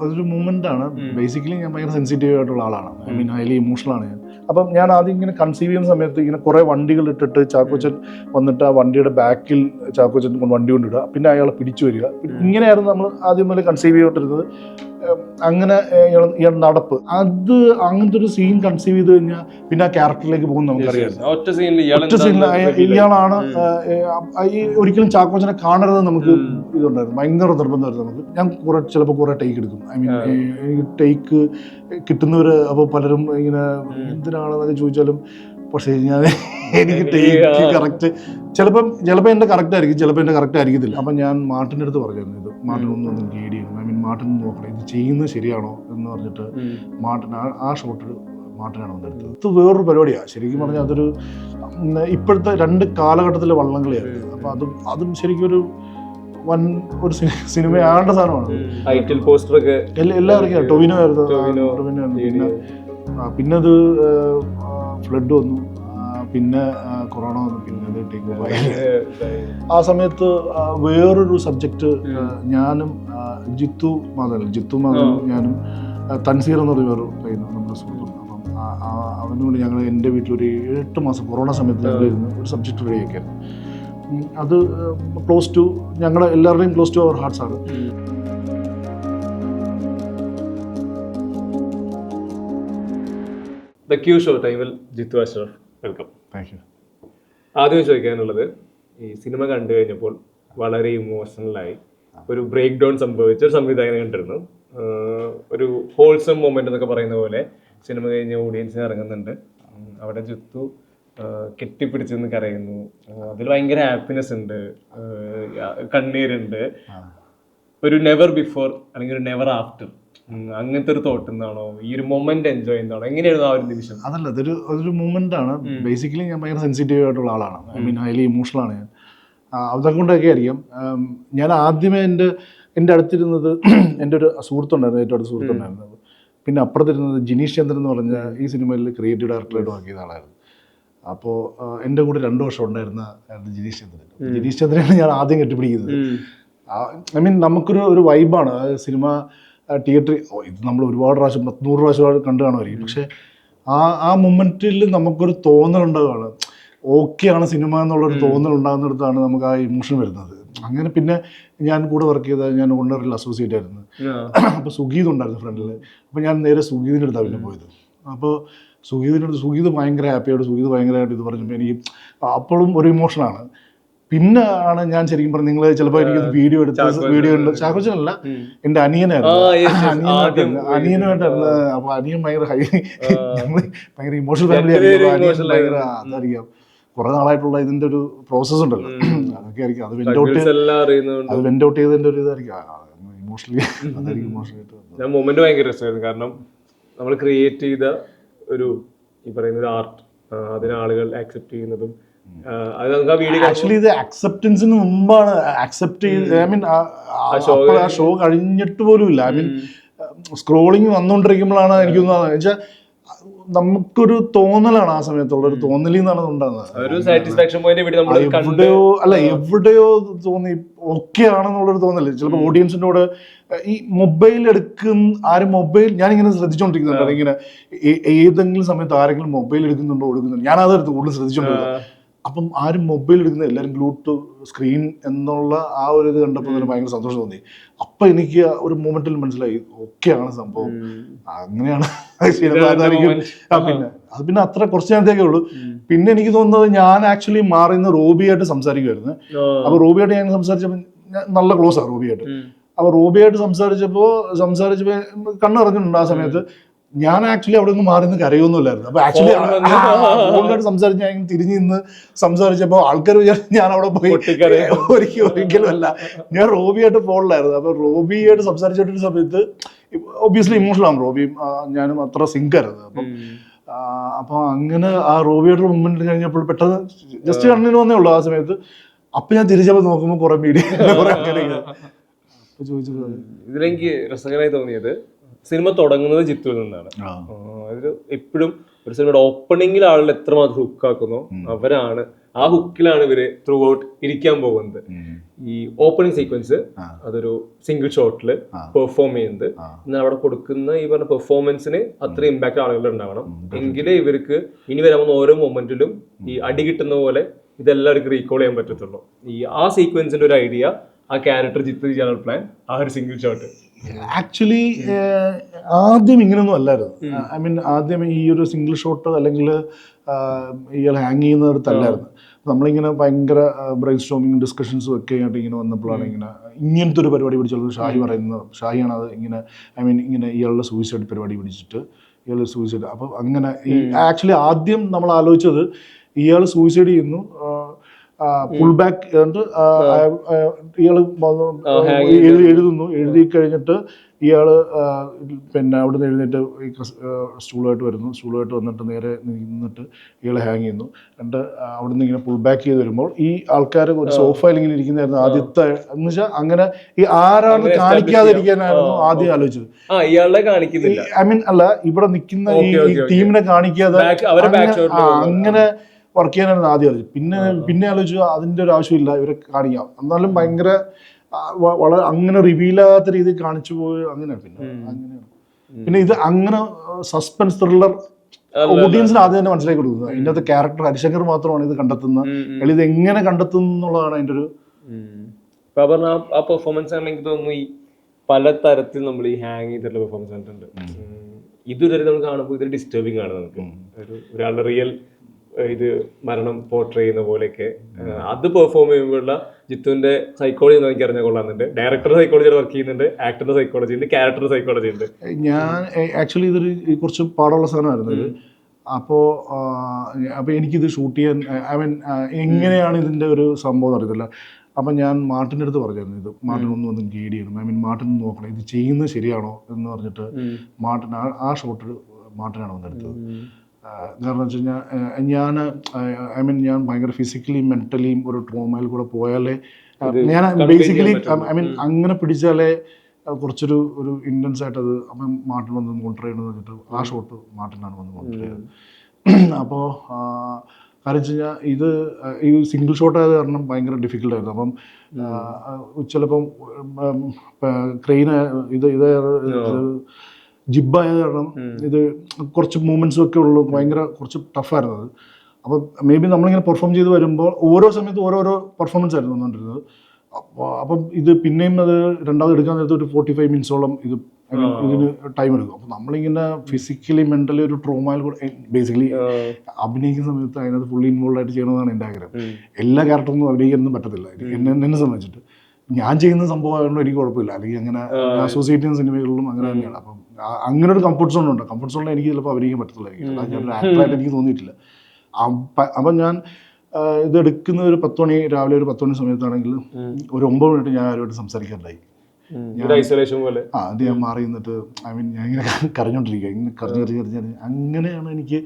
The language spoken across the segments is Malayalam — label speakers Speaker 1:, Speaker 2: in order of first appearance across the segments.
Speaker 1: അതൊരു മൂമെന്റ് ആണ്. ബേസിക്കലി ഞാൻ ഭയങ്കര സെൻസിറ്റീവ് ആയിട്ടുള്ള ആളാണ്. ഐ മീൻ ഹൈലി ഇമോഷണൽ ആണ് ഞാൻ. അപ്പം ഞാൻ ആദ്യം ഇങ്ങനെ കൺസീവ് ചെയ്യുന്ന സമയത്ത് ഇങ്ങനെ കുറെ വണ്ടികൾ ഇട്ടിട്ട് ചാക്കോച്ചൻ വന്നിട്ട് ആ വണ്ടിയുടെ ബാക്കിൽ ചാക്കോച്ചൻ കൊണ്ട് വണ്ടി കൊണ്ടിടുക. പിന്നെ അയാളെ പിടിച്ചു വരിക. ഇങ്ങനെയായിരുന്നു നമ്മൾ ആദ്യം മുതൽ കൺസീവ് ചെയ്തുകൊണ്ടിരുന്നത്. ഉം, അങ്ങനെ ഇയാൾ നടപ്പ്. അത് അങ്ങനത്തെ ഒരു സീൻ കൺസീവ് ചെയ്ത് കഴിഞ്ഞാൽ പിന്നെ ആ ക്യാരക്ടറിലേക്ക് പോകും നമുക്കറിയാം.
Speaker 2: ഒറ്റ സീനിൽ
Speaker 1: ഇയാളാണ് ഈ ഒരിക്കലും ചാക്കോച്ചനെ കാണരുത് നമുക്ക് ഇതുണ്ടായിരുന്നു. ഭയങ്കര നിർബന്ധമായിരുന്നു നമുക്ക്. ഞാൻ കുറെ ചിലപ്പോൾ കുറെ ടേക്ക് എടുക്കും. ഐ മീൻ ടേക്ക് കിട്ടുന്നവർ അപ്പോൾ പലരും ഇങ്ങനെ എന്തിനാണെന്നൊക്കെ ചോദിച്ചാലും പക്ഷേ ഞാൻ എനിക്ക് ടേക്ക്. കറക്റ്റ് ചിലപ്പം ചിലപ്പോൾ എന്റെ കറക്റ്റ് ആയിരിക്കും. ചിലപ്പോൾ എന്റെ കറക്റ്റ് ആയിരിക്കത്തില്ല. അപ്പം ഞാൻ മാർട്ടിന്റെ അടുത്ത് പറഞ്ഞിരുന്നു ഇത്. മാർട്ടിൻ ഒന്നും ഗൈഡ് ചെയ്യണം മാർട്ടിൻ നോക്കണം ഇത് ചെയ്യുന്നത് ശരിയാണോ എന്ന് പറഞ്ഞിട്ട് മാർട്ടിൻ ആ- ഷോട്ട് മാർട്ടിനാണ് വന്നെടുത്തത് ഇത് വേറൊരു പരിപാടിയാണ് ശരിക്കും പറഞ്ഞാൽ അതൊരു ഇപ്പോഴത്തെ രണ്ട് കാലഘട്ടത്തിലെ വള്ളംകളിയായിരുന്നു. അപ്പം അതും അതും ശരിക്കും ഒരു വൻ ഒരു സിനിമ ആകേണ്ട സാധനമാണ്.
Speaker 2: ഒക്കെ
Speaker 1: എല്ലാ ഇറങ്ങിയ ടൊവിനോ ആയിരുന്നു.
Speaker 2: ടൊവിനോ,
Speaker 1: പിന്നെ പിന്നെ അത് ഫ്ലഡ് വന്നു. പിന്നെ കൊറോണ വന്നു. പിന്നെ ആ സമയത്ത് വേറൊരു സബ്ജക്റ്റ് ഞാനും ജിത്തു മാധവൻ ജിത്തു മാധവൻ ഞാനും തൻസീർ എന്ന് പറഞ്ഞ വേറെ പയ്യനും നമ്മുടെ സുഹൃത്തും. അപ്പം അവനും കൂടി അവനോട് ഞങ്ങൾ എന്റെ വീട്ടിലൊരു എട്ട് മാസം കൊറോണ സമയത്ത് ഞങ്ങളിരുന്ന് ഒരു സബ്ജക്റ്റ് റെഡിയാക്കിയായിരുന്നു അത് ക്ലോസ് ടു ഞങ്ങളുടെ എല്ലാവരുടെയും ക്ലോസ് ടു അവർ ഹാർട്സ് ആണ്.
Speaker 2: ദ ക്യൂ ഷോ ടൈമിൽ Jithu Ashraf welcome
Speaker 1: thank you
Speaker 2: ആദ്യം ചോദിക്കാനുള്ളത് ഈ സിനിമ കണ്ടു കഴിഞ്ഞപ്പോൾ വളരെ ഇമോഷണലായി ഒരു ബ്രേക്ക് ഡൗൺ സംഭവിച്ച ഒരു സംവിധായകനെ കണ്ടിരുന്നു. ഒരു ഹോൾസം മൊമെന്റ് എന്നൊക്കെ പറയുന്ന പോലെ സിനിമ കഴിഞ്ഞ ഓഡിയൻസിന് ഇറങ്ങുന്നുണ്ട്. അവിടെ ജിത്തു ആഹ് കെട്ടിപ്പിടിച്ച് നിന്ന് കരയുന്നു അതിൽ ഭയങ്കര ഹാപ്പിനെസ് ഉണ്ട്. കണ്ണീരുണ്ട്. ഒരു നെവർ ബിഫോർ അല്ലെങ്കിൽ ഒരു നെവർ ആഫ്റ്റർ അങ്ങനത്തെ ഒരു തോട്ട് എന്താണോ? ഈ ഒരു മൊമെന്റ് എൻജോയ് ചെയ്യുന്നതാണോ? എങ്ങനെയായിരുന്നു ആ ഒരു നിമിഷം?
Speaker 1: അതല്ല അതൊരു അതൊരു മൂമെന്റ് ആണ്. ബേസിക്കലി ഞാൻ ഭയങ്കര സെൻസിറ്റീവ് ആയിട്ടുള്ള ആളാണ്. ഐ മീൻ ഹൈലി ഇമോഷണൽ ആണ് ഞാൻ. അതൊക്കെ കൊണ്ടൊക്കെ ആയിരിക്കും. ഞാൻ ആദ്യമേ എന്റെ എന്റെ അടുത്തിരുന്നത് എന്റെ ഒരു സുഹൃത്തുണ്ടായിരുന്നു ഏറ്റവും അടുത്ത സുഹൃത്തുണ്ടായിരുന്നത് പിന്നെ അപ്പുറത്തിരുന്നത് ജിനീഷ് ചന്ദ്രൻ എന്ന് പറഞ്ഞ ഈ സിനിമയിൽ ക്രിയേറ്റീവ് ഡയറക്ടറായിട്ട് വർക്ക് ചെയ്ത ആളായിരുന്നു. അപ്പോൾ എന്റെ കൂടെ രണ്ട് വർഷം ഉണ്ടായിരുന്ന ജിനീഷ് ചന്ദ്രൻ. ജിനീഷ് ചന്ദ്രനാണ് ഞാൻ ആദ്യം കെട്ടിപ്പിടിക്കുന്നത്. ഐ മീൻ നമുക്കൊരു ഒരു വൈബാണ് സിനിമ തിയേറ്ററിൽ ഇത് നമ്മൾ ഒരുപാട് പ്രാവശ്യം പത്ത് നൂറ് പ്രാവശ്യം കണ്ടു കാണുമായിരിക്കും. പക്ഷെ ആ ആ മൊമെന്റിൽ നമുക്കൊരു തോന്നലുണ്ടാവുകയാണ് ഓക്കെയാണ് സിനിമ എന്നുള്ളൊരു തോന്നൽ ഉണ്ടാകുന്നിടത്താണ് നമുക്ക് ആ ഇമോഷൻ വരുന്നത്. അങ്ങനെ പിന്നെ ഞാൻ കൂടെ വർക്ക് ചെയ്ത ഞാൻ ഓണറിൽ അസോസിയേറ്റ് ആയിരുന്നു. അപ്പോൾ സുഗീത് ഉണ്ടായിരുന്നു ഫ്രണ്ടിൽ അപ്പോൾ ഞാൻ നേരെ സുഗീതിന്റെ അടുത്താണ് പിന്നെ പോയത്. അപ്പോൾ സുഗീതിന്റെ അടുത്ത് സുഗീത് ഭയങ്കര ഹാപ്പിയായിട്ട് സുഗീത് ഭയങ്കരമായിട്ട് ഇത് പറഞ്ഞപ്പോൾ എനിക്ക് അപ്പോഴും ഒരു ഇമോഷനാണ് പിന്നെ ആണ് ഞാൻ ശരിക്കും പറഞ്ഞു നിങ്ങൾ ചിലപ്പോൾ എനിക്ക് വീഡിയോ എടുത്ത് വീഡിയോ ചാക്കോച്ചനല്ല
Speaker 2: എന്റെ
Speaker 1: അനിയനായിരുന്നു. അനിയനായിട്ടായിരുന്നു അനിയനുമായിട്ടായിരുന്നു അപ്പൊ അനിയൻ ഭയങ്കര ഹൈ ഭയങ്കര ഇമോഷണൽ ഫാമിലി ആയിരിക്കും
Speaker 2: emotional
Speaker 1: ഭയങ്കര
Speaker 2: ആയിരുന്നു.
Speaker 1: അതറിയാം കുറെ നാളായിട്ടുള്ള ഇതിന്റെ ഒരു പ്രോസസ് ഉണ്ടല്ലോ. അതൊക്കെ ആയിരിക്കും. അത് വെന്റ് ഔട്ട് അത് വെന്റ് ഔട്ട് ചെയ്തതിന്റെ ഒരു ഇതായിരിക്കും. ഇമോഷണലി അതായിരിക്കും ഇമോഷണലായിട്ട്
Speaker 2: ഞാൻ മൊമെന്റ് ഭയങ്കര രസമായിരുന്നു. കാരണം നമ്മൾ ക്രിയേറ്റ് ചെയ്ത ഒരു ഈ പറയുന്ന ഒരു ആർട്ട് അതിനെ ആളുകൾ ആക്സെപ്റ്റ് ചെയ്യുന്നതും
Speaker 1: ആക്ച്വലി ഇത് അക്സെപ്റ്റൻസിന് മുമ്പാണ്. അക്സെപ്റ്റ് ചെയ്ത് ഐ മീൻ അപ്പോൾ ആ ഷോ കഴിഞ്ഞിട്ട് പോലും ഇല്ല ഐ മീൻ സ്ക്രോളിങ് വന്നുകൊണ്ടിരിക്കുമ്പോഴാണ് എനിക്ക് തോന്നുന്നത്. വെച്ചാൽ നമുക്കൊരു തോന്നലാണ് ആ സമയത്തുള്ള ഒരു തോന്നലിൽ നിന്നാണ് ഉണ്ടാകുന്നത് എവിടെയോ അല്ല എവിടെയോ തോന്നി ഓക്കെ ആണെന്നുള്ളൊരു തോന്നൽ. ചിലപ്പോൾ ഓഡിയൻസിനോട് ഈ മൊബൈൽ എടുക്കുന്ന ആരും മൊബൈൽ ഞാനിങ്ങനെ ശ്രദ്ധിച്ചോണ്ടിരിക്കുന്നുണ്ട്. ഇങ്ങനെ ഏതെങ്കിലും സമയത്ത് ആരെങ്കിലും മൊബൈൽ എടുക്കുന്നുണ്ടോ എടുക്കുന്നുണ്ടോ. ഞാൻ അതെടുത്ത് കൂടുതൽ ശ്രദ്ധിച്ചോണ്ടിരുന്നത് അപ്പം ആരും മൊബൈൽ എടുക്കുന്ന എല്ലാവരും ബ്ലൂടൂത്ത് സ്ക്രീൻ എന്നുള്ള ആ ഒരു ഇത് കണ്ടപ്പോൾ തന്നെ ഭയങ്കര സന്തോഷം തോന്നി. അപ്പൊ എനിക്ക് ഒരു മൊമെന്റിൽ മനസ്സിലായി ഓക്കെയാണ് സംഭവം. അങ്ങനെയാണ് പിന്നെ അത് പിന്നെ അത്ര കുറച്ച് നേരത്തേക്കേ ഉള്ളൂ. പിന്നെ എനിക്ക് തോന്നുന്നത് ഞാൻ ആക്ച്വലി മാറിന്ന് റോബിയായിട്ട് സംസാരിക്കുമായിരുന്നു അപ്പൊ റോബിയായിട്ട് ഞാൻ സംസാരിച്ചപ്പോൾ നല്ല ക്ലോസ് ആണ് റോബിയായിട്ട്. അപ്പൊ റോബിയായിട്ട് സംസാരിച്ചപ്പോ സംസാരിച്ചപ്പോ കണ്ണിറങ്ങുന്നുണ്ട് ആ സമയത്ത്. ഞാൻ ആക്ച്വലി അവിടെ നിന്ന് മാറി നിന്ന് കരയൊന്നുമില്ലായിരുന്നു. അപ്പൊ ആക്ച്വലി ഫോണിലോട്ട് സംസാരിച്ച് ഞാൻ തിരിഞ്ഞ് നിന്ന് സംസാരിച്ചപ്പോ ആൾക്കാർ വിചാരിച്ചു ഞാൻ അവിടെ പോയി. ഒരിക്കലും ഒരിക്കലും അല്ല. ഞാൻ റോബിയായിട്ട് ഫോണിലായിരുന്നു. അപ്പൊ റോബിയായിട്ട് സംസാരിച്ചോണ്ടിരുന്ന സമയത്ത് ഒബിയസ്ലി ഇമോഷണൽ ആണ് റോബിയും ഞാനും അത്ര സിങ്ക് ആയിരുന്നു. അപ്പം അപ്പൊ അങ്ങനെ ആ റോബിയുടെ മൂവ്മെന്റ് കഴിഞ്ഞപ്പോൾ പെട്ടെന്ന് ജസ്റ്റ് കണ്ണിന് വന്നേ ഉള്ളൂ ആ സമയത്ത്. അപ്പൊ ഞാൻ തിരിച്ചപ്പോ നോക്കുമ്പോൾ കുറെ മീഡിയ കുറെ അങ്ങനെ അപ്പൊ ചോദിച്ചത്
Speaker 2: ഇതിലെനിക്ക് രസകരമായി തോന്നിയത് സിനിമ തുടങ്ങുന്നത് ജിത്തുവിൽ നിന്നാണ്. അതിൽ എപ്പോഴും ഒരു സിനിമയുടെ ഓപ്പണിംഗിൽ ആളുകൾ എത്രമാത്രം ഹുക്കാക്കുന്നോ അവരാണ് ആ ഹുക്കിലാണ് ഇവർ ത്രൂ ഔട്ട് ഇരിക്കാൻ പോകുന്നത്. ഈ ഓപ്പണിംഗ് സീക്വൻസ് അതൊരു സിംഗിൾ ഷോട്ടിൽ പെർഫോം ചെയ്യുന്നത്. എന്നാൽ അവിടെ കൊടുക്കുന്ന ഈ പറഞ്ഞ പെർഫോമൻസിന് അത്ര ഇമ്പാക്ട് ആളുകൾ ഉണ്ടാവണം. എങ്കിലേ ഇവർക്ക് ഇനി വരാവുന്ന ഓരോ മൊമെന്റിലും ഈ അടി കിട്ടുന്ന പോലെ ഇതെല്ലാവർക്കും റീകോൾ ചെയ്യാൻ പറ്റത്തുള്ളൂ. ഈ ആ സീക്വൻസിന്റെ ഒരു ഐഡിയ ആ ക്യാരക്ടർ ജിത്ത് ചെയ്യാനുള്ള പ്ലാൻ ആ ഒരു സിംഗിൾ ഷോട്ട്
Speaker 1: ആക്ച്വലി ആദ്യം ഇങ്ങനെയൊന്നും അല്ലായിരുന്നു. ഐ മീൻ ആദ്യം ഈ ഒരു സിംഗിൾ ഷോട്ട് അല്ലെങ്കിൽ ഇയാൾ ഹാങ് ചെയ്യുന്നിടത്തല്ലായിരുന്നു നമ്മളിങ്ങനെ ഭയങ്കര ബ്രെയിൻ സ്റ്റോമിങ് ഡിസ്കഷൻസും ഒക്കെ ആയിട്ട് ഇങ്ങനെ വന്നപ്പോഴാണ് ഇങ്ങനെ ഇങ്ങനത്തെ ഒരു പരിപാടി പിടിച്ചുള്ളത് ഷാഹി പറയുന്നത് ഷാഹിയാണ് അത് ഇങ്ങനെ ഐ മീൻ ഇങ്ങനെ ഇയാളുടെ സൂയിസൈഡ് പരിപാടി പിടിച്ചിട്ട് ഇയാൾ സൂയിസൈഡ് അപ്പം അങ്ങനെ ഈ ആക്ച്വലി ആദ്യം നമ്മൾ ആലോചിച്ചത് ഇയാൾ സൂയിസൈഡ് ചെയ്യുന്നു പുൾ ബാക്ക് ഇയാൾ എഴുതി എഴുതുന്നു. എഴുതി കഴിഞ്ഞിട്ട് ഇയാൾ പിന്നെ അവിടുന്ന് എഴുന്നേറ്റ് ഈ സ്റ്റൂളായിട്ട് വരുന്നു. സ്റ്റൂളായിട്ട് വന്നിട്ട് നേരെ നിന്നിട്ട് ഇയാൾ ഹാങ് ചെയ്യുന്നു. എന്നിട്ട് അവിടുന്ന് ഇങ്ങനെ പുൾ ബാക്ക് ചെയ്ത് വരുമ്പോൾ ഈ ആൾക്കാർ ഒരു സോഫയിൽ ഇങ്ങനെ ഇരിക്കുന്നതായിരുന്നു ആദ്യത്തെ എന്ന് വെച്ചാൽ അങ്ങനെ ഈ ആരാണ് കാണിക്കാതിരിക്കാനായിരുന്നു ആദ്യം ആലോചിച്ചത്. ഐ മീൻ അല്ല ഇവിടെ നിൽക്കുന്ന ഈ. ടീമിനെ കാണിക്കാതെ അങ്ങനെ- വർക്ക് ചെയ്യാനായിരുന്നു ആദ്യം അറിയിച്ചു പിന്നെ പിന്നെ ആലോചിച്ചു അതിന്റെ ഒരു ആവശ്യമില്ല ഇവരെ കാണിക്കാം. എന്നാലും ഭയങ്കര വളരെ അങ്ങനെ റിവീലാകാത്ത രീതിയിൽ കാണിച്ചു പോയി അങ്ങനെ പിന്നെ അങ്ങനെയാണ്. പിന്നെ ഇത് അങ്ങനെ സസ്പെൻസ് ത്രില്ലർ ഓഡിയൻസിന് ആദ്യം തന്നെ മനസ്സിലാക്കി കൊടുക്കുന്നത് ഇതിനകത്ത് ക്യാരക്ടർ ഹരിശങ്കർ മാത്രമാണ് ഇത് കണ്ടെത്തുന്നത്. അല്ലെങ്കിൽ ഇത് എങ്ങനെ കണ്ടെത്തുന്നു എന്നുള്ളതാണ് അതിന്റെ ഒരു
Speaker 2: ആ- പെർഫോമൻസ് എനിക്ക് തോന്നുന്നു ഈ പല തരത്തിൽ നമ്മൾ ഈ ഹാങ് ചെയ്തിട്ടുള്ള പെർഫോമൻസ് കണ്ടിട്ടുണ്ട്. ഇതുവരെ നമ്മൾ കാണുമ്പോൾ ഇതൊരു ഡിസ്റ്റർബിങ് ആണ് നമുക്ക്. ഒരു ഒരാളുടെ റിയൽ ഇത് മരണം പോർട്രേ ചെയ്യുന്ന പോലെയൊക്കെ. അത് പെർഫോം ചെയ്യുമ്പോഴുള്ള ജിത്തുവിന്റെ സൈക്കോളജി എനിക്ക് അറിഞ്ഞ കൊള്ളാന്നുണ്ട് ഡയറക്ടറുടെ സൈക്കോളജി വർക്ക് ചെയ്യുന്നുണ്ട് ആക്ടറുടെ സൈക്കോളജി ഉണ്ട് ക്യാരക്ടറുടെ സൈക്കോളജി ഉണ്ട്.
Speaker 1: ഞാൻ ആക്ച്വലി ഇതൊരു കുറച്ച് പാടുള്ള സാധനമായിരുന്നു ഇത്. അപ്പോൾ അപ്പോൾ എനിക്കിത് ഷൂട്ട് ചെയ്യാൻ ഐ മീൻ എങ്ങനെയാണ് ഇതിന്റെ ഒരു സംഭവം അറിയത്തില്ല. അപ്പം ഞാൻ മാർട്ടിന്റെ അടുത്ത് പറഞ്ഞായിരുന്നു ഇത്. മാർട്ടിൻ ഒന്നും ഒന്നും ഗൈഡ് ചെയ്യണം. ഐ മീൻ മാർട്ടിൻ നോക്കണം. ഇത് ചെയ്യുന്നത് ശരിയാണോ എന്ന് പറഞ്ഞിട്ട് മാർട്ടിൻ ആ- ഷോട്ട് മാർട്ടിനാണ് വന്നെടുത്തത്. കാരണം വെച്ച് കഴിഞ്ഞാൽ ഞാൻ ഐ മീൻ ഞാൻ ഭയങ്കര ഫിസിക്കലി മെന്റലിയും ഒരു ട്രോമയിൽ കൂടെ പോയാലേ ഞാൻ ബേസിക്കലി ഐ മീൻ അങ്ങനെ പിടിച്ചാലേ കുറച്ചൊരു ഒരു ഇന്റൻസ് ആയിട്ട് അത് അപ്പം മാർട്ടിൻ വന്ന് മോണിറ്റർ ചെയ്യണമെന്ന് വെച്ചിട്ട് ആ ഷോട്ട് മാർട്ടിനാണ് വന്ന് മോണിറ്റർ ചെയ്തത് അപ്പോൾ കാര്യം വെച്ച് കഴിഞ്ഞാൽ ഇത് ഈ സിംഗിൾ ഷോട്ട് ആയത് കാരണം ഭയങ്കര ഡിഫിക്കൽട്ട് ആയിരുന്നു അപ്പം ചിലപ്പം ക്രെയിൻ ഇത് ഇത് ജിബായത് കാരണം ഇത് കുറച്ച് മൂവ്മെന്റ്സും ഒക്കെ ഉള്ളു. ഭയങ്കര കുറച്ച് ടഫായിരുന്നു അത്. അപ്പോൾ മേ ബി നമ്മളിങ്ങനെ പെർഫോം ചെയ്ത് വരുമ്പോൾ ഓരോ സമയത്തും ഓരോരോ പെർഫോമൻസ് ആയിരുന്നു വന്നുകൊണ്ടിരുന്നത് അപ്പോൾ അപ്പം ഇത് പിന്നെയും അത് രണ്ടാമത് എടുക്കാൻ നേരത്തെ ഒരു ഫോർട്ടി ഫൈവ് മിനിറ്റ്സോളം ഇത് ഇതിന് ടൈം എടുക്കും. അപ്പം നമ്മളിങ്ങനെ ഫിസിക്കലി മെന്റലി ഒരു ട്രോമയിൽ കൂടെ ബേസിക്കലി അഭിനയിക്കുന്ന സമയത്ത് അതിനകത്ത് ഫുള്ളി ഇൻവോൾവ് ആയിട്ട് ചെയ്യണമെന്നാണ് എന്റെ ആഗ്രഹം. എല്ലാ ക്യാരക്ടറൊന്നും അഭിനയിക്കാനൊന്നും പറ്റത്തില്ല. എന്നെ എന്നെ സംബന്ധിച്ചിട്ട്. ഞാൻ ചെയ്യുന്ന സംഭവം ആയതുകൊണ്ട് എനിക്ക് കുഴപ്പമില്ല. അല്ലെങ്കിൽ അങ്ങനെ അസോസിയേറ്റ് ചെയ്യുന്ന സിനിമകളിലും അങ്ങനെ തന്നെയാണ്. അപ്പം അങ്ങനെ ഒരു കംഫർട്ട് സോൺ ഉണ്ട്. കംഫർട്ട് സോണിൽ എനിക്ക് ചിലപ്പോൾ അഭിനയിക്കാൻ പറ്റത്തില്ലായിരിക്കും ഒരു ആക്ടറായിട്ട് എനിക്ക് തോന്നിയിട്ടില്ല. അപ്പ- ഞാൻ ഇത് എടുക്കുന്ന ഒരു പത്ത് മണി രാവിലെ ഒരു പത്ത് മണി സമയത്താണെങ്കിൽ ഒരു ഒമ്പത് മിനിറ്റ് ഞാൻ ആരുമായിട്ട് സംസാരിക്കാറില്ലായി.
Speaker 2: ഒരു ഐസൊലേഷൻ പോലെ.
Speaker 1: ആ അത് ഞാൻ മാറി നിന്നിട്ട് ഐ മീൻ ഞാൻ ഇങ്ങനെ കരഞ്ഞോണ്ടിരിക്കുക ഇങ്ങനെ കരഞ്ഞ് കരഞ്ഞ് കരഞ്ഞ്. അങ്ങനെയാണ് എനിക്ക്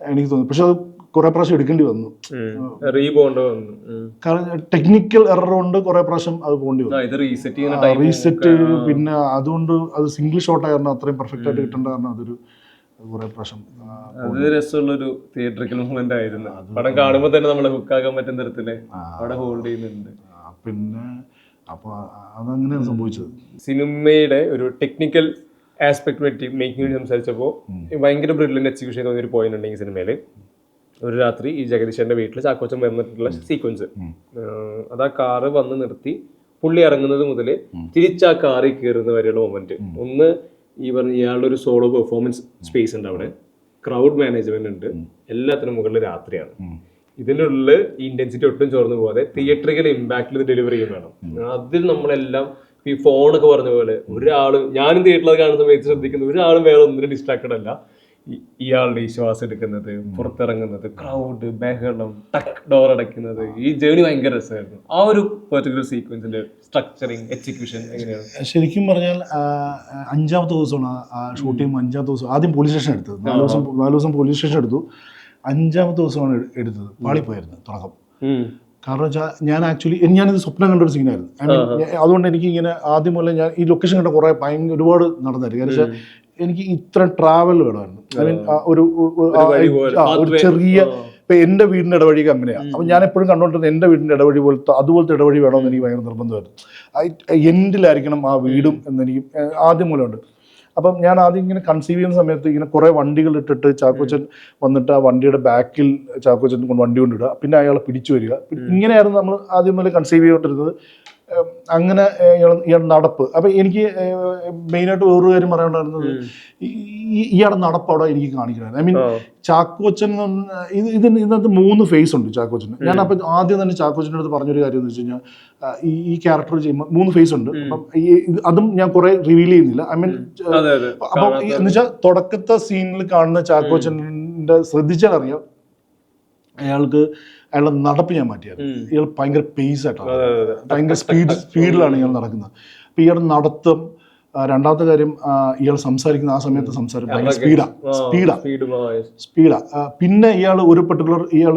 Speaker 1: എനിക്ക് തോന്നുന്നത് പക്ഷെ അത് കുറേ പ്രാവശ്യം എടുക്കേണ്ടി വന്നു.
Speaker 2: റീബോണ്ട്
Speaker 1: കാരണം ടെക്നിക്കൽ എറർ കൊണ്ട് കുറെ പ്രാവശ്യം അത് പോകേണ്ടി വന്നു.
Speaker 2: റീസെറ്റ്
Speaker 1: പിന്നെ അതുകൊണ്ട് അത് സിംഗിൾ ഷോട്ട് ആയിരുന്നു അത്രയും പെർഫെക്റ്റ് ആയിട്ട് കിട്ടേണ്ട കാരണം അതൊരു കുറേ പ്രാവശ്യം
Speaker 2: അത് തിയേറ്ററിക്കൽ ആയിരുന്നു. പടം കാണുമ്പോൾ തന്നെ. നമ്മളെ ഹുക്കാക്കാൻ പറ്റുന്ന തരത്തിൽ അവിടെ ഹോൾഡ് ചെയ്യുന്നുണ്ട്.
Speaker 1: പിന്നെ അപ്പോൾ അതങ്ങനെയാണ് സംഭവിച്ചത്.
Speaker 2: സിനിമയുടെ ഒരു ടെക്നിക്കൽ ആസ്പെക്ട് പറ്റി മേക്കിംഗ് സംസാരിച്ചപ്പോൾ ഭയങ്കര ബ്രില്യൻ എക്സിക്യൂഷൻ പോയിന്റ് ഉണ്ടെങ്കിൽ സിനിമയിൽ. സിനിമയിൽ ഒരു രാത്രി ഈ ജഗദീശന്റെ വീട്ടിൽ ചാക്കോച്ചൻ വന്നിട്ടുള്ള സീക്വൻസ് അത് ആ കാറ് വന്ന് നിർത്തി പുള്ളി ഇറങ്ങുന്നത് മുതൽ തിരിച്ച് ആ കാറിൽ കയറുന്ന വരെയുള്ള മൊമെന്റ് ഒന്ന് ഈ പറഞ്ഞ ഇയാളുടെ ഒരു സോളോ പെർഫോമൻസ് സ്പേസ് ഉണ്ട് അവിടെ. ക്രൗഡ് മാനേജ്മെന്റ് ഉണ്ട്. എല്ലാത്തിനും മുകളിൽ രാത്രിയാണ്. ഇതിന്റെ ഉള്ളിൽ ഈ ഇന്റൻസിറ്റി ഒട്ടും ചോർന്നു പോകാതെ തിയേറ്ററിക്കൽ ഇമ്പാക്റ്റിൽ ഇത് ഡെലിവറി ചെയ്യും വേണം അതിൽ നമ്മളെല്ലാം ഈ ഫോണൊക്കെ പറഞ്ഞ പോലെ ഒരാളും ഞാനും തിയേറ്ററിൽ കാണുന്ന സമയത്ത് ശ്രദ്ധിക്കുന്നു. ഒരാളും വേറെ ഒന്നിനും ഡിസ്ട്രാക്റ്റഡ് അല്ല. ഇയാളുടെ ഈ ശ്വാസം എടുക്കുന്നത് പുറത്തിറങ്ങുന്നത് ക്രൗഡ് ബഹളം ടക്ക് ഡോർ അടയ്ക്കുന്നത് ഈ ജേണി ഭയങ്കര രസമായിരുന്നു. ആ ഒരു പെർട്ടിക്കുലർ സീക്വൻസിന്റെ സ്ട്രക്ചറിങ് എക്സിക്യൂഷൻ എങ്ങനെയാണ്?
Speaker 1: ശരിക്കും പറഞ്ഞാൽ അഞ്ചാമത്തെ ദിവസമാണ് ആ- ആ ഷൂട്ട് ചെയ്യുമ്പോൾ അഞ്ചാമത്തെ ദിവസം. ആദ്യം പോലീസ് സ്റ്റേഷൻ എടുത്തത്. നാല് ദിവസം നാല് ദിവസം പോലീസ് സ്റ്റേഷൻ എടുത്തു. അഞ്ചാമത്തെ ദിവസമാണ് എട്- എടുത്തത്. പാളിപ്പോയായിരുന്നു തുടക്കം. കാരണം വെച്ചാൽ ഞാൻ ആക്ച്വലി ഞാനിത് സ്വപ്നം കണ്ട ഒരു സീനായിരുന്നു അതുകൊണ്ട് എനിക്ക് ഇങ്ങനെ ആദ്യം മുതലേ ഞാൻ ഈ ലൊക്കേഷൻ കണ്ട കുറേ ഭയങ്കര ഒരുപാട് നടന്നായിരുന്നു കാരണം വെച്ചാൽ എനിക്ക് ഇത്ര ട്രാവൽ വേണമായിരുന്നു. ഐ മീൻ ഒരു ഒരു-. ചെറിയ. ഇപ്പൊ എന്റെ വീടിന്റെ ഇടവഴിക്ക് അങ്ങനെയാണ് അപ്പൊ ഞാൻ എപ്പോഴും കണ്ടോണ്ടിരുന്ന എന്റെ വീടിന്റെ ഇടവഴി പോലത്തെ അതുപോലത്തെ ഇടവഴി വേണമെന്ന് എനിക്ക് ഭയങ്കര നിർബന്ധമായിരുന്നു. എൻഡിലായിരിക്കണം ആ വീടും എന്നെനിക്ക് ആദ്യം മൂലമുണ്ട് അപ്പം ഞാൻ ആദ്യം ഇങ്ങനെ കൺസീവ് ചെയ്യുന്ന സമയത്ത് ഇങ്ങനെ കുറെ വണ്ടികൾ ഇട്ടിട്ട് ചാക്കോച്ചൻ വന്നിട്ട് ആ വണ്ടിയുടെ ബാക്കിൽ ചാക്കോച്ചൻ കൊണ്ട് വണ്ടി കൊണ്ടിടുക. പിന്നെ അയാളെ പിടിച്ചു വരിക. ഇങ്ങനെയായിരുന്നു നമ്മൾ ആദ്യം മുതൽ കൺസീവ് ചെയ്തുകൊണ്ടിരുന്നത് ഏം, അങ്ങനെ ഇയാൾ നടപ്പ്. അപ്പൊ എനിക്ക് മെയിനായിട്ട് വേറൊരു കാര്യം പറയാനുണ്ടായിരുന്നത് ഇയാളുടെ നടപ്പ് അവിടെ എനിക്ക് കാണിക്കണമായിരുന്നു. ഐ മീൻ ചാക്കോച്ചൻ ഇത് ഇതിന് ഇതിനകത്ത് മൂന്ന് ഫേസ് ഉണ്ട് ചാക്കോച്ചന്. ഞാൻ അപ്പം ആദ്യം തന്നെ ചാക്കോച്ചന്റെ അടുത്ത് പറഞ്ഞൊരു കാര്യം എന്ന് വെച്ച് കഴിഞ്ഞാൽ ഈ ഈ ക്യാരക്ടർ ചെയ്യുമ്പോൾ മൂന്ന് ഫേസ് ഉണ്ട്. അപ്പം ഈ അതും ഞാൻ കുറെ റിവീൽ ചെയ്യുന്നില്ല. ഐ മീൻ അപ്പം എന്ന് വെച്ചാൽ തുടക്കത്തെ സീനിൽ കാണുന്ന ചാക്കോച്ചന്റെ ശ്രദ്ധിച്ചാൽ അറിയാം അയാൾക്ക് അയാളുടെ നടപ്പ് ഞാൻ മാറ്റിയായിരുന്നു. ഇയാൾ ഭയങ്കര പേസ് ആയിട്ടാണ് ഭയങ്കര സ്പീഡ് സ്പീഡിലാണ് ഇയാൾ നടക്കുന്നത്. അപ്പൊ ഇയാളുടെ നടത്തം രണ്ടാമത്തെ കാര്യം ഇയാൾ സംസാരിക്കുന്ന ആ സമയത്ത് സംസാരം ഭയങ്കര സ്പീഡാ സ്പീഡാ
Speaker 2: സ്പീഡ്
Speaker 1: പിന്നെ ഇയാൾ ഒരു പെർട്ടിക്കുലർ ഇയാൾ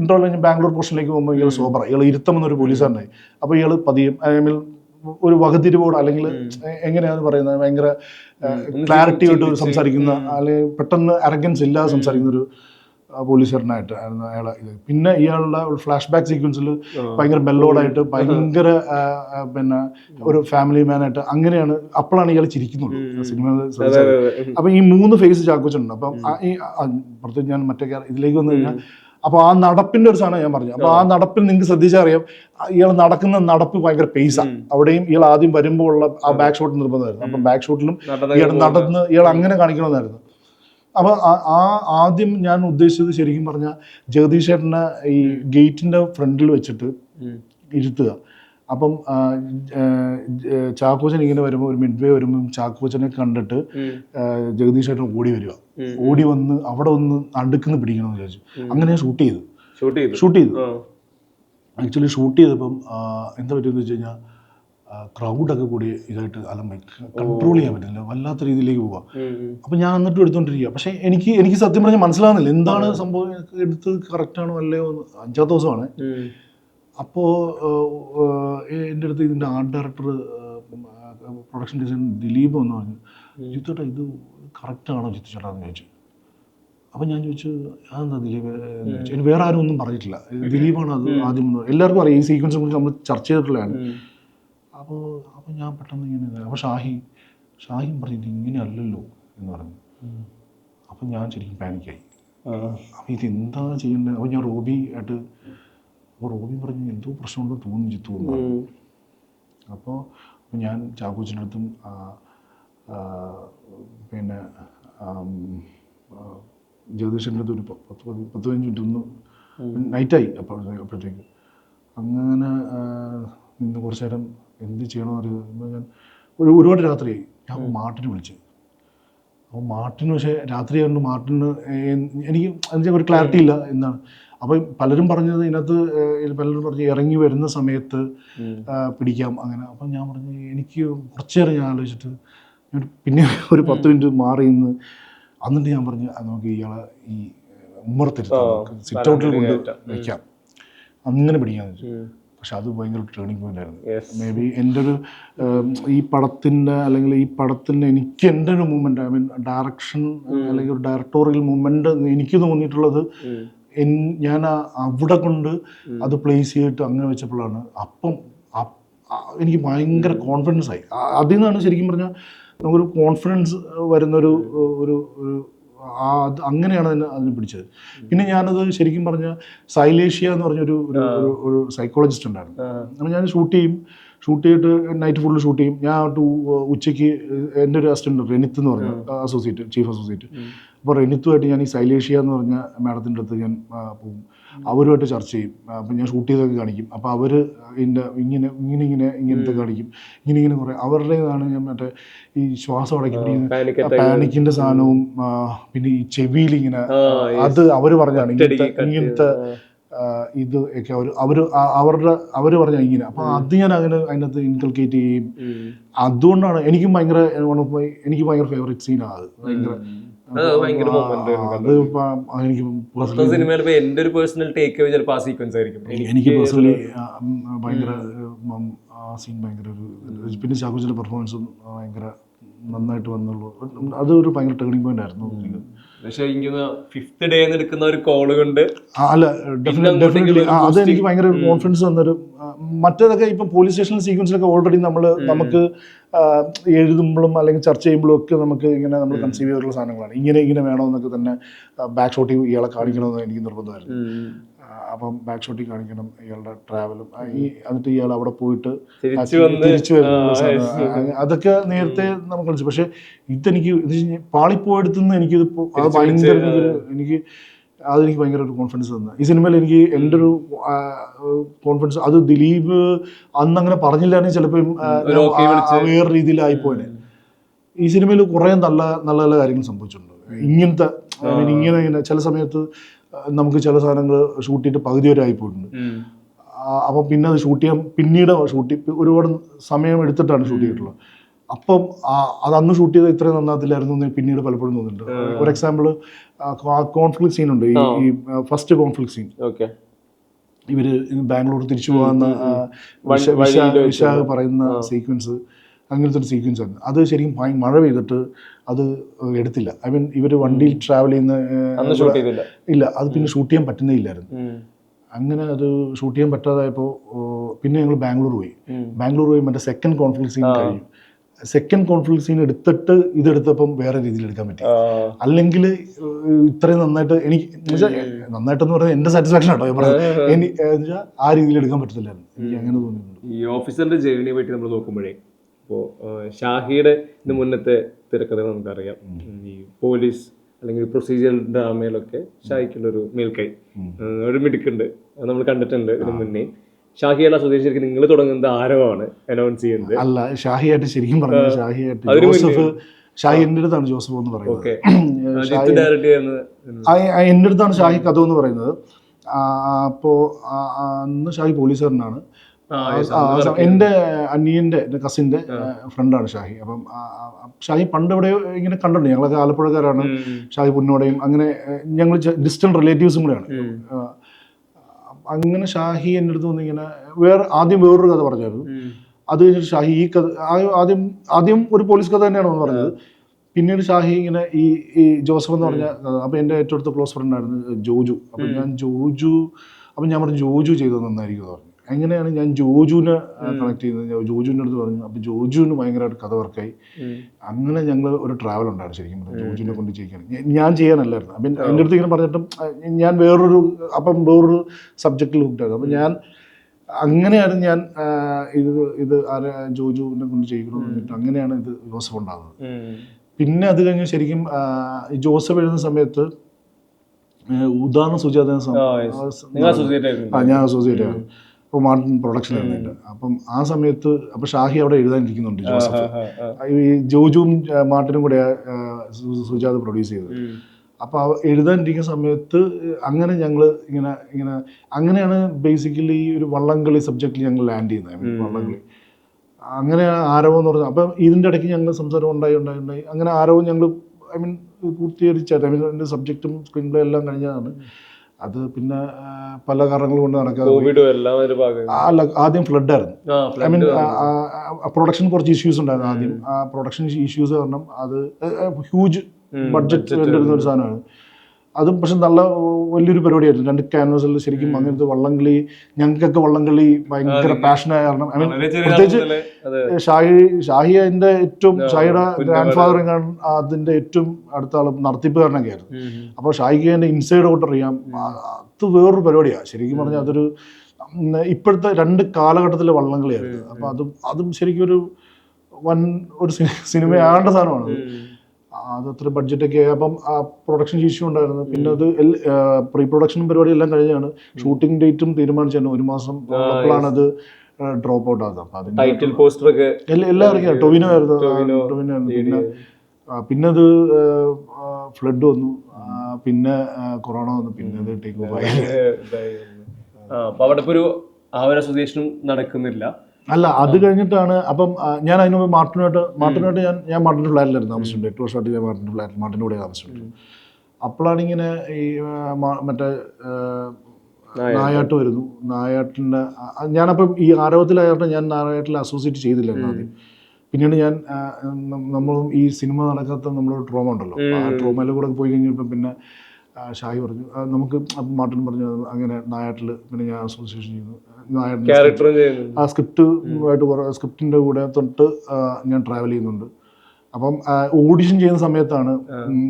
Speaker 1: ഇന്റർവൽ കഴിഞ്ഞ് ബാംഗ്ലൂർ പോർഷനിലേക്ക് പോകുമ്പോൾ ഇയാൾ സോബറ ഇയാൾ ഇരുത്തം എന്നൊരു പോലീസുകാരനായി. അപ്പോൾ ഇയാൾ പതിയും ഐ മീൻ ഒരു വകതിരിവോട് അല്ലെങ്കിൽ എങ്ങനെയാണ് പറയുന്നത് ഭയങ്കര ക്ലാരിറ്റി ആയിട്ട് സംസാരിക്കുന്ന അല്ലെങ്കിൽ പെട്ടെന്ന് അരഗൻസ് ഇല്ലാതെ സംസാരിക്കുന്ന ഒരു പോലീസുകാരനായിട്ട് ആയിരുന്നു അയാളെ ഇത്. പിന്നെ ഇയാളുടെ ഫ്ലാഷ് ബാക്ക് സീക്വൻസിൽ ഭയങ്കര മെല്ലോഡായിട്ട് ഭയങ്കര പിന്നെ ഒരു ഫാമിലി മാനായിട്ട് അങ്ങനെയാണ് അപ്പോഴാണ് ഇയാൾ ചിരിക്കുന്നത്. സിനിമ അപ്പൊ ഈ മൂന്ന് ഫേസ് ചാക്കോച്ചുണ്ട് അപ്പം ഈ പ്രത്യേകിച്ച് ഞാൻ മറ്റേ ഇതിലേക്ക് വന്നു കഴിഞ്ഞാൽ അപ്പൊ ആ നടപ്പിന്റെ ഒരു സാധനം ഞാൻ പറഞ്ഞു. അപ്പൊ ആ. നടപ്പിൽ നിങ്ങൾക്ക് ശ്രദ്ധിച്ചറിയാം ഇയാൾ നടക്കുന്ന നടപ്പ് ഭയങ്കര പേസാണ് അവിടെയും ഇയാൾ ആദ്യം വരുമ്പോൾ ഉള്ള ആ ബാക്ക് ഷോട്ട് നിർബന്ധമായിരുന്നു. അപ്പം ബാക്ക് ഷോട്ടിലും ഇയാൾ നടന്ന് ഇയാൾ അങ്ങനെ കാണിക്കണമെന്നായിരുന്നു. അപ്പൊ ആ- ആദ്യം ഞാൻ ഉദ്ദേശിച്ചത് ശരിക്കും പറഞ്ഞാൽ ജഗദീഷ് ചേട്ടനെ ഈ ഗേറ്റിന്റെ ഫ്രണ്ടിൽ വെച്ചിട്ട്. ഇരുത്തുക. അപ്പം ചാക്കോച്ചൻ ഇങ്ങനെ വരുമ്പോൾ ഒരു മിഡ് വേ വരുമ്പോൾ ചാക്കോച്ചനെ കണ്ടിട്ട് ജഗദീഷ് ചേട്ടൻ ഓടി വരിക. ഓടി വന്ന് അവിടെ ഒന്ന് അടുക്കുന്ന് പിടിക്കണമെന്ന് വിചാരിച്ചു. അങ്ങനെ ഷൂട്ട് ചെയ്തു.
Speaker 2: ഷൂട്ട് ചെയ്തു.
Speaker 1: ഷൂട്ട് ചെയ്തു. ആക്ച്വലി ഷൂട്ട് ചെയ്തപ്പം എന്താ പറ്റിയെന്ന് വെച്ച് കഴിഞ്ഞാൽ ക്രൗഡൊക്കെ കൂടി ഇതായിട്ട് അലമ്പി കൺട്രോൾ ചെയ്യാൻ പറ്റില്ല. വല്ലാത്ത രീതിയിലേക്ക് പോവാം. അപ്പൊ ഞാൻ എന്നിട്ട് എടുത്തോണ്ടിരിക്കുക പക്ഷേ എനിക്ക് എനിക്ക് സത്യം പറഞ്ഞാൽ മനസ്സിലാകുന്നില്ല എന്താണ് സംഭവം? എടുത്തത് കറക്റ്റാണോ അല്ലയോ അഞ്ചാം ദിവസമാണ്.
Speaker 2: അപ്പോ
Speaker 1: അപ്പോൾ എന്റെ അടുത്ത് ഇതിന്റെ art director production design Dileep എന്ന് പറഞ്ഞു ജിത്തേട്ടാ ഇത് കറക്റ്റാണോ ജിത്തു ചേട്ടാ എന്ന് ചോദിച്ചു. അപ്പം ഞാൻ ചോദിച്ചു അതെന്താ ദിലീപ്? ചോദിച്ചു. വേറെ ആരും ഒന്നും പറഞ്ഞിട്ടില്ല. ദിലീപാണ് അത് ആദ്യം എല്ലാവർക്കും അറിയാം. ഈ സീക്വൻസ് നമ്മൾ ചർച്ച ചെയ്തിട്ടുള്ളതാണ്. അപ്പോൾ അപ്പോൾ ഞാൻ പെട്ടെന്ന് ഇങ്ങനെ അപ്പോൾ ഷാഹി ഷാഹിൻ പറഞ്ഞു ഇങ്ങനെ അല്ലല്ലോ എന്ന് പറഞ്ഞു അപ്പം ഞാൻ ശരിക്കും പാനിക്കായി
Speaker 2: ആ.
Speaker 1: അപ്പോൾ ഇത് എന്താ ചെയ്യേണ്ടത് അപ്പോൾ ഞാൻ റോബി ആയിട്ട് അപ്പോൾ റോബി പറഞ്ഞു എന്തോ പ്രശ്നമുണ്ടെന്ന് തോന്നി ജിത്തു എന്ന് പറഞ്ഞു.
Speaker 2: ഉം.
Speaker 1: അപ്പോൾ ഞാൻ ചാക്കോച്ചിന്റെ അടുത്തും ആ, ആ, പിന്നെ ആം, ആ, ജഗദീഷിന്റെ അടുത്ത് ഒരു പ- പത്ത് പതി- പത്ത് പതിനഞ്ച് മിനിറ്റ് ഒന്ന് നൈറ്റായി അപ്പോൾ അപ്പോഴത്തേക്ക് അങ്ങനെ ആ, നിന്ന് കുറച്ച് നേരം എന്ത് ചെയ്യണമെന്ന് അറിയാം ഞാൻ ഒരു ഒരുപാട് രാത്രി ഞാൻ മാർട്ടിന് വിളിച്ചു. അപ്പോൾ മാർട്ടിന് പക്ഷേ രാത്രി ആയിരുന്നു മാർട്ടിന് എനിക്ക് അതിന്റെ ഒരു ക്ലാരിറ്റി ഇല്ല എന്നാണ്. അപ്പോൾ പലരും പറഞ്ഞത് ഇതിനകത്ത് പലരും പറഞ്ഞ് ഇറങ്ങി വരുന്ന സമയത്ത് പിടിക്കാം അങ്ങനെ. അപ്പം ഞാൻ പറഞ്ഞു എനിക്ക് കുറച്ച് നേരം ഞാൻ ആലോചിച്ചിട്ട് ഞാൻ പിന്നെ ഒരു പത്ത് മിനിറ്റ് മാറി നിന്ന് എന്നിട്ട് ഞാൻ പറഞ്ഞു നമുക്ക് ഇയാളെ ഈ ഉമ്മറത്തിരുത്താം. സിറ്റ് ഔട്ടിൽ കൊണ്ട് വയ്ക്കാം അങ്ങനെ പിടിക്കാന്ന് വെച്ചു. പക്ഷെ അത് ഭയങ്കര ടേണിംഗ് പോയിന്റ് ആയിരുന്നു. മേ ബി എന്റെ ഒരു ഈ പടത്തിന്റെ അല്ലെങ്കിൽ ഈ പടത്തിന്റെ എനിക്ക് എന്റെ ഒരു മൂമെന്റ് ഐ മീൻ ഡയറക്ഷൻ അല്ലെങ്കിൽ ഒരു ഡയറക്ടോറിയൽ മൂമെന്റ് എനിക്ക് തോന്നിയിട്ടുള്ളത് ഞാൻ അവിടെ കൊണ്ട് അത് പ്ലേസ് ചെയ്തിട്ട് അങ്ങനെ വെച്ചപ്പോഴാണ്. അപ്പം എനിക്ക് ഭയങ്കര കോൺഫിഡൻസ് ആയി. അതിൽ നിന്നാണ് ശരിക്കും പറഞ്ഞാൽ നമുക്കൊരു കോൺഫിഡൻസ് വരുന്നൊരു ഒരു ഒരു അത് അങ്ങനെയാണ് അതിനെ അതിനെ പിടിച്ചത്. പിന്നെ ഞാനത് ശരിക്കും പറഞ്ഞ സൈലേഷ്യ എന്ന് പറഞ്ഞൊരു ഒരു ഒരു- സൈക്കോളജിസ്റ്റ് ഉണ്ടായിരുന്നു. അപ്പം ഞാൻ ഷൂട്ട് ചെയ്യും. ഷൂട്ട് ചെയ്തിട്ട് നൈറ്റ് ഫുള്ള് ഷൂട്ട് ചെയ്യും. ഞാൻ ടു ഉച്ചയ്ക്ക് എന്റെ ഒരു അസിസ്റ്റന്റ് റെനിത്ത് എന്ന് പറഞ്ഞ അസോസിയേറ്റ് ചീഫ് അസോസിയേറ്റ് അപ്പോൾ റെനിത്തുമായിട്ട് ഞാൻ ഈ സൈലേഷ്യ എന്ന് പറഞ്ഞ മാഡത്തിന്റെ അടുത്ത് ഞാൻ പോകും അവരുമായിട്ട് ചർച്ച ചെയ്യും. അപ്പം ഞാൻ ഷൂട്ട് ചെയ്തൊക്കെ കാണിക്കും. അപ്പോൾ അവർ ഇതിന്റെ ഇങ്ങനെ ഇങ്ങനെ ഇങ്ങനെ ഇങ്ങനത്തെ കാണിക്കും. ഇങ്ങനെ ഇങ്ങനെ കുറേ. അവരുടേതാണ് ഞാൻ മറ്റേ ഈ ശ്വാസം പിടിക്കുന്ന പാനിക്കിന്റെ സാധനവും പിന്നെ ഈ ചെവിയിൽ ഇങ്ങനെ അത് അവർ പറഞ്ഞാണ് ഇങ്ങനത്തെ ഇങ്ങനത്തെ ഇത് ഒക്കെ അവർ അവർ അവരുടെ അവർ പറഞ്ഞ ഇങ്ങനെ. അപ്പം അത് ഞാൻ അങ്ങനെ അതിനകത്ത് ഇൻകൾക്കേറ്റ് ചെയ്യും അതുകൊണ്ടാണ് എനിക്കും ഭയങ്കര വൺ എനിക്ക് ഭയങ്കര ഫേവറേറ്റ് സീനാണ് അത്. ഭയങ്കര
Speaker 2: ഭയങ്കര
Speaker 1: അത് എനിക്ക്
Speaker 2: മൊത്തം സിനിമയിൽ എന്റെ ഒരു പേഴ്സണൽ ടേക്ക് അവേ ചിലപ്പോൾ ആ സീക്വൻസ് ആയിരിക്കും.
Speaker 1: എനിക്ക് പേഴ്സണലി ഭയങ്കര ആ സീൻ ഭയങ്കര ഒരു പിന്നെ ശാഖുജിന്റെ പെർഫോമൻസും ഭയങ്കര നന്നായിട്ട് വന്നുള്ളൂ. അതൊരു ഭയങ്കര ടേണിംഗ് പോയിന്റ് ആയിരുന്നു. എനിക്ക്.
Speaker 2: പക്ഷെ എനിക്ക് ഫിഫ്ത് ഡേ എടുക്കുന്ന ഒരു കോൾ കൊണ്ട്
Speaker 1: അല്ല ഡെഫിനറ്റ്ലി അത്. എനിക്ക് ഭയങ്കര കോൺഫിഡൻസ് തന്നൊരു മറ്റേതൊക്കെ ഇപ്പം പോലീസ് സ്റ്റേഷൻ സീക്വൻസിലൊക്കെ ഓൾറെഡി നമ്മൾ നമുക്ക് എഴുതുമ്പോഴും അല്ലെങ്കിൽ ചർച്ച ചെയ്യുമ്പോഴും ഒക്കെ നമുക്ക് ഇങ്ങനെ നമ്മൾ കൺസീവ് ചെയ്തിട്ടുള്ള സാധനങ്ങളാണ്. ഇങ്ങനെ ഇങ്ങനെ വേണമെന്നൊക്കെ തന്നെ ബാക്ക് ഷോട്ടിൽ ഇയാളെ കാണിക്കണമെന്ന് എനിക്ക് നിർബന്ധമായിരുന്നു. അപ്പം ബാക്ക് ഷോട്ടിൽ കാണിക്കണം ഇയാളുടെ ട്രാവലും ഈ എന്നിട്ട് ഇയാൾ അവിടെ പോയിട്ട്
Speaker 2: തിരിച്ചു
Speaker 1: വരുന്ന. അതൊക്കെ നേരത്തെ നമുക്ക് കളിച്ചു. പക്ഷെ ഇതെനിക്ക് ഇത് പാളിപ്പോയെടുത്തുനിന്ന് എനിക്കിത് അത് ഭയങ്കര എനിക്ക് അതെനിക്ക് ഭയങ്കര ഒരു കോൺഫിഡൻസ് തന്നെ. ഈ സിനിമയിൽ എനിക്ക് എന്റെ ഒരു കോൺഫിഡൻസ് അത് ദിലീപ് അന്ന് അങ്ങനെ പറഞ്ഞില്ലായിരുന്നു ചിലപ്പോൾ. വേറെ രീതിയിലായിപ്പോനെ ഈ സിനിമയിൽ കുറേ നല്ല നല്ല നല്ല കാര്യങ്ങൾ സംഭവിച്ചിട്ടുണ്ട്. ഇങ്ങനത്തെ ഇങ്ങനെ ഇങ്ങനെ ചില സമയത്ത് നമുക്ക് ചില സാധനങ്ങൾ ഷൂട്ട് ചെയ്തിട്ട് പകുതി വരെ ആയിപ്പോയിട്ടുണ്ട് അപ്പം പിന്നെ അത് ഷൂട്ട് ചെയ്യാൻ പിന്നീട് ഷൂട്ട് ഒരുപാട് സമയം എടുത്തിട്ടാണ് ഷൂട്ട് ചെയ്തിട്ടുള്ളത്. അപ്പം അത് അന്ന് ഷൂട്ട് ചെയ്ത് ഇത്രയും നന്നാത്തില്ലായിരുന്നു എന്ന് പിന്നീട് പലപ്പോഴും തോന്നുന്നുണ്ട്. ഒരു എക്സാമ്പിൾ കോൺഫ്ലിക്ട് സീൻ ഉണ്ട്. ഈ- ഫസ്റ്റ് കോൺഫ്ലിക്ട് സീൻ
Speaker 2: ഓക്കെ
Speaker 1: ഇവർ ബാംഗ്ലൂർ തിരിച്ചു പോകാന്ന വിശാഖ് പറയുന്ന സീക്വൻസ് അങ്ങനത്തെ ഒരു സീക്വൻസ് ആണ്. അത് ശരിക്കും മഴ പെയ്തിട്ട് അത് എടുത്തില്ല. ഐ മീൻ ഇവർ വണ്ടിയിൽ ട്രാവൽ ചെയ്യുന്ന
Speaker 2: അന്ന് ഷൂട്ട് ചെയ്തില്ല.
Speaker 1: ഇല്ല അത് പിന്നെ ഷൂട്ട് ചെയ്യാൻ പറ്റുന്നേ ഇല്ലായിരുന്നു അങ്ങനെ അത് ഷൂട്ട് ചെയ്യാൻ പറ്റാതായപ്പോൾ പിന്നെ ഞങ്ങൾ ബാംഗ്ലൂർ പോയി. ബാംഗ്ലൂർ പോയി മറ്റേ സെക്കൻഡ് കോൺഫ്ലിക്ട് സീൻ കഴിഞ്ഞു. സെക്കൻഡ് കോൺഫ്ലിക്ട് സീൻ എടുത്തിട്ട് ഇതെടുത്തപ്പം വേറെ രീതിയിൽ എടുക്കാൻ പറ്റി. അല്ലെങ്കിൽ ഇത്രയും നന്നായിട്ട് എനിക്ക് നന്നായിട്ടെന്ന് പറഞ്ഞാൽ എന്റെ സാറ്റിസ്ഫാക്ഷൻ ആട്ടോ എനിക്ക് ആ രീതിയിൽ എടുക്കാൻ പറ്റത്തില്ലായിരുന്നു. എനിക്ക് അങ്ങനെ തോന്നിയിട്ടുണ്ട്.
Speaker 2: ഈ ഓഫീസറിന്റെ ജേർണിയെ പറ്റി നമ്മൾ നോക്കുമ്പോഴേ ഇപ്പോൾ ഷാഹിയുടെ മുന്നത്തെ തിരക്കഥ നമുക്കറിയാം. ഈ പോലീസ് അല്ലെങ്കിൽ പ്രൊസീജിയർ ഡ്രാമയിലൊക്കെ ഷാഹിക്കുള്ളൊരു മേൽക്കൈ. ഒരു മിടുക്കുണ്ട്. അത് നമ്മൾ കണ്ടിട്ടുണ്ട് ഇതിനു മുന്നേ. ഷാഹിയല്ല സ്വദേശി ശരിക്കും നിങ്ങൾ തുടങ്ങുന്നത് ആരവാണ് അനൗൺസ് ചെയ്യുന്നത്.
Speaker 1: അല്ല ഷാഹിയായിട്ട് ശരിക്കും പറഞ്ഞത് ഷാഹിയായിട്ട് ജോസഫ് ഷാഹി എന്റെ അടുത്താണ് ജോസഫ് എന്ന് പറയുന്നത്.
Speaker 2: എന്റെ
Speaker 1: ഷാഹി എന്റെ അടുത്താണ് ഷാഹി കഥ എന്ന് പറയുന്നത്. അപ്പോൾ അന്ന് ഷാഹി പോലീസുകാരനാണ്.
Speaker 2: ആ,
Speaker 1: അനിയന്റെ എന്റെ അനിയന്റെ എന്റെ കസിന്റെ ഫ്രണ്ടാണ് ഷാഹി. അപ്പം ഷാഹി പണ്ട് ഇവിടെ ഇങ്ങനെ കണ്ടിട്ടുണ്ട്. ഞങ്ങളൊക്കെ ആലപ്പുഴക്കാരാണ്. ഷാഹി പുന്നോടെയും അങ്ങനെ ഞങ്ങൾ ഡിസ്റ്റന്റ് റിലേറ്റീവ്സും കൂടെയാണ്. അങ്ങനെ ഷാഹി എന്റെ അടുത്ത് വന്ന് ഇങ്ങനെ വേറെ ആദ്യം വേറൊരു കഥ പറഞ്ഞായിരുന്നു. അത് കഴിഞ്ഞിട്ട് ഷാഹി ഈ കഥ ആദ്യം ആദ്യം ഒരു പോലീസ് കഥ തന്നെയാണ് പറഞ്ഞത്. പിന്നീട് ഷാഹി ഇങ്ങനെ ഈ ഈ ജോസഫ് എന്ന് പറഞ്ഞ അപ്പം എന്റെ ഏറ്റവും അടുത്ത ക്ലോസ് ഫ്രണ്ട് ആയിരുന്നു ജോജു. അപ്പം ഞാൻ ജോജു അപ്പം ഞാൻ പറഞ്ഞു ജോജു ചെയ്തത് നന്നായിരിക്കും പറഞ്ഞു. അങ്ങനെയാണ് ഞാൻ ജോജുവിനെ കണക്ട് ചെയ്യുന്നത്? ജോജുവിന്റെ അടുത്ത് പറഞ്ഞു അപ്പം ജോജുവിന് ഭയങ്കരമായിട്ട് കഥ വർക്കായി അങ്ങനെ ഞങ്ങൾ ഒരു ട്രാവൽ ഉണ്ടായിരുന്നു ശരിക്കും പറഞ്ഞു ജോജുവിനെ കൊണ്ട് ചെയ്യിക്കാൻ. ഞാൻ- ചെയ്യാനല്ലായിരുന്നു. അപ്പം എന്റെ അടുത്ത് ഇങ്ങനെ പറഞ്ഞിട്ടും ഞാൻ വേറൊരു അപ്പം വേറൊരു സബ്ജക്റ്റിൽ ഹുക്റ്റായിരുന്നു അപ്പം ഞാൻ അങ്ങനെയാണ് ഞാൻ ഇത് ഇത് ആരെ ജോജുവിനെ കൊണ്ട് ചെയ്യിക്കണമെന്ന് പറഞ്ഞിട്ട് അങ്ങനെയാണ് ഇത് ജോസഫ് ഉണ്ടാകുന്നത് പിന്നെ അത് കഴിഞ്ഞ് ശരിക്കും ജോസഫ് എഴുതുന്ന സമയത്ത് ഉദാഹരണ സുജാത
Speaker 2: ഞാൻ അസോസിയേറ്റ് ആയിരുന്നു.
Speaker 1: അസോസിയേറ്റ് മാർട്ടിൻ പ്രൊഡക്ഷൻ ആയിരുന്നില്ല അപ്പം ആ സമയത്ത് അപ്പം ഷാഹി അവിടെ എഴുതാനിരിക്കുന്നുണ്ട് ജോസഫ്. ഈ ജോജുവും മാർട്ടിനും കൂടെ സുജാത് പ്രൊഡ്യൂസ് ചെയ്തത്. അപ്പോൾ എഴുതാനിരിക്കുന്ന സമയത്ത് അങ്ങനെ ഞങ്ങൾ ഇങ്ങനെ ഇങ്ങനെ അങ്ങനെയാണ് ബേസിക്കലി ഈ ഒരു വള്ളംകളി സബ്ജക്റ്റിൽ ഞങ്ങൾ ലാൻഡ് ചെയ്യുന്നത്. വള്ളംകളി. അങ്ങനെ ആരവം എന്ന് പറഞ്ഞാൽ അപ്പം ഇതിന്റെ ഇടയ്ക്ക് ഞങ്ങൾ സംസാരം ഉണ്ടായി ഉണ്ടായി ഉണ്ടായി. അങ്ങനെ ആരവം ഞങ്ങൾ ഐ മീൻ പൂർത്തീകരിച്ചായിരുന്നു ഐ മീൻ അതിന്റെ സബ്ജക്റ്റും സ്ക്രീൻ പ്ലേ എല്ലാം കഴിഞ്ഞതാണ്. അത് പിന്നെ പല കാരണങ്ങൾ കൊണ്ട് നടക്കാതെ അല്ല ആദ്യം ഫ്ലഡ് ആയിരുന്നു. ഐ മീൻ പ്രൊഡക്ഷൻ കുറച്ച് ഇഷ്യൂസ് ഉണ്ടായിരുന്നു ആദ്യം. ആ പ്രൊഡക്ഷൻ ഇഷ്യൂസ് കാരണം അത് ഹ്യൂജ് ബഡ്ജറ്റ് ഒരു സാധനമാണ്. അതും പക്ഷെ നല്ല വലിയൊരു പരിപാടിയായിരുന്നു. രണ്ട് ക്യാൻവാസിൽ ശരിക്കും അങ്ങനത്തെ വള്ളംകളി ഞങ്ങൾക്കൊക്കെ വള്ളംകളി ഭയങ്കര പാഷനായ കാരണം ഐ മീൻ പ്രത്യേകിച്ച് ഷാഹി ഷാഹി അതിന്റെ ഏറ്റവും ഷാഹിയുടെ ഗ്രാൻഡ് ഫാദർ അതിന്റെ ഏറ്റവും അടുത്ത ആളും നടത്തിപ്പുകാരനൊക്കെ ആയിരുന്നു.
Speaker 2: അപ്പൊ
Speaker 1: അപ്പോൾ ഷായിക്ക് അതിന്റെ ഇൻസൈഡ് ഔട്ട് അറിയാം അത് വേറൊരു പരിപാടിയാണ് ശരിക്കും പറഞ്ഞാൽ അതൊരു ഇപ്പോഴത്തെ രണ്ട് കാലഘട്ടത്തിലെ വള്ളംകളിയായിരുന്നു. അപ്പോൾ അതും അതും ശരിക്കും ഒരു വൻ ഒരു സിനിമയാകേണ്ട സാധനമാണ്. അത്.
Speaker 2: ബഡ്ജറ്റ്
Speaker 1: ഒക്കെ അത് ബഡ്ജറ്റൊക്കെ ആയി. അപ്പം ആ പ്രൊഡക്ഷൻ ഇഷ്യൂ ഉണ്ടായിരുന്നു. പിന്നെ അത് പ്രീ പ്രൊഡക്ഷൻ പരിപാടി എല്ലാം കഴിഞ്ഞാണ് ഷൂട്ടിംഗ് ഡേറ്റും തീരുമാനിച്ചായിരുന്നു ഒരു മാസം അത് ഡ്രോപ്പ് ഔട്ട് ആകുന്നത് അപ്പം അതിന്റെ
Speaker 2: ടൈറ്റിൽ പോസ്റ്റർ ഒക്കെ
Speaker 1: എല്ലാം ഇറങ്ങിയ ടൊവിനോ ആയിരുന്നു.
Speaker 2: ടൊവിനോ,
Speaker 1: ആയിരുന്നു. പിന്നെ പിന്നെ അത് ഫ്ലഡ് വന്നു. പിന്നെ കൊറോണ വന്നു. പിന്നെ അത് ടേക്ക് ഓഫ് ആയി.
Speaker 2: അവിടെ ഇപ്പൊ ഒരു ആ ഒരു നടക്കുന്നില്ല.
Speaker 1: അല്ല അത് കഴിഞ്ഞിട്ടാണ് അപ്പം ഞാൻ അതിന് മുമ്പ് മാർട്ടിനുമായിട്ട് മാർട്ടിനുമായിട്ട് ഞാൻ ഞാൻ മാർട്ടിന്റെ ഫ്ലാറ്റിലായിരുന്നു താമസിച്ചിട്ടുണ്ട് എട്ട് വർഷമായിട്ട് ഞാൻ മാർട്ടിന്റെ ഫ്ലാറ്റ് മാർട്ടിന്റെ കൂടെ താമസിച്ചിട്ടുണ്ട് അപ്പോഴാണ് ഇങ്ങനെ ഈ മറ്റേ നായാട്ട്. വരുന്നു. നായാട്ടിന്റെ ഞാനപ്പം ഈ ആരവത്തിലായിട്ട് ഞാൻ നായാട്ടിൽ അസോസിയേറ്റ് ചെയ്തില്ലായിരുന്നു ആദ്യം. പിന്നീട് ഞാൻ നമ്മളും ഈ സിനിമ നടക്കാത്ത നമ്മളൊരു ട്രോമ ഉണ്ടല്ലോ. ആ ട്രോമയിൽ കൂടെ പോയി കഴിഞ്ഞപ്പോൾ പിന്നെ ഷായി പറഞ്ഞു നമുക്ക് മാർട്ടിൻ പറഞ്ഞു അങ്ങനെ നായാട്ടിൽ പിന്നെ ഞാൻ അസോസിയേഷൻ ചെയ്യുന്നു. ആ സ്ക്രിപ്റ്റ് ആയിട്ട് സ്ക്രിപ്റ്റിന്റെ കൂടെ തൊട്ട് ഞാൻ ട്രാവൽ ചെയ്യുന്നുണ്ട്. അപ്പം ഓഡിഷൻ ചെയ്യുന്ന സമയത്താണ്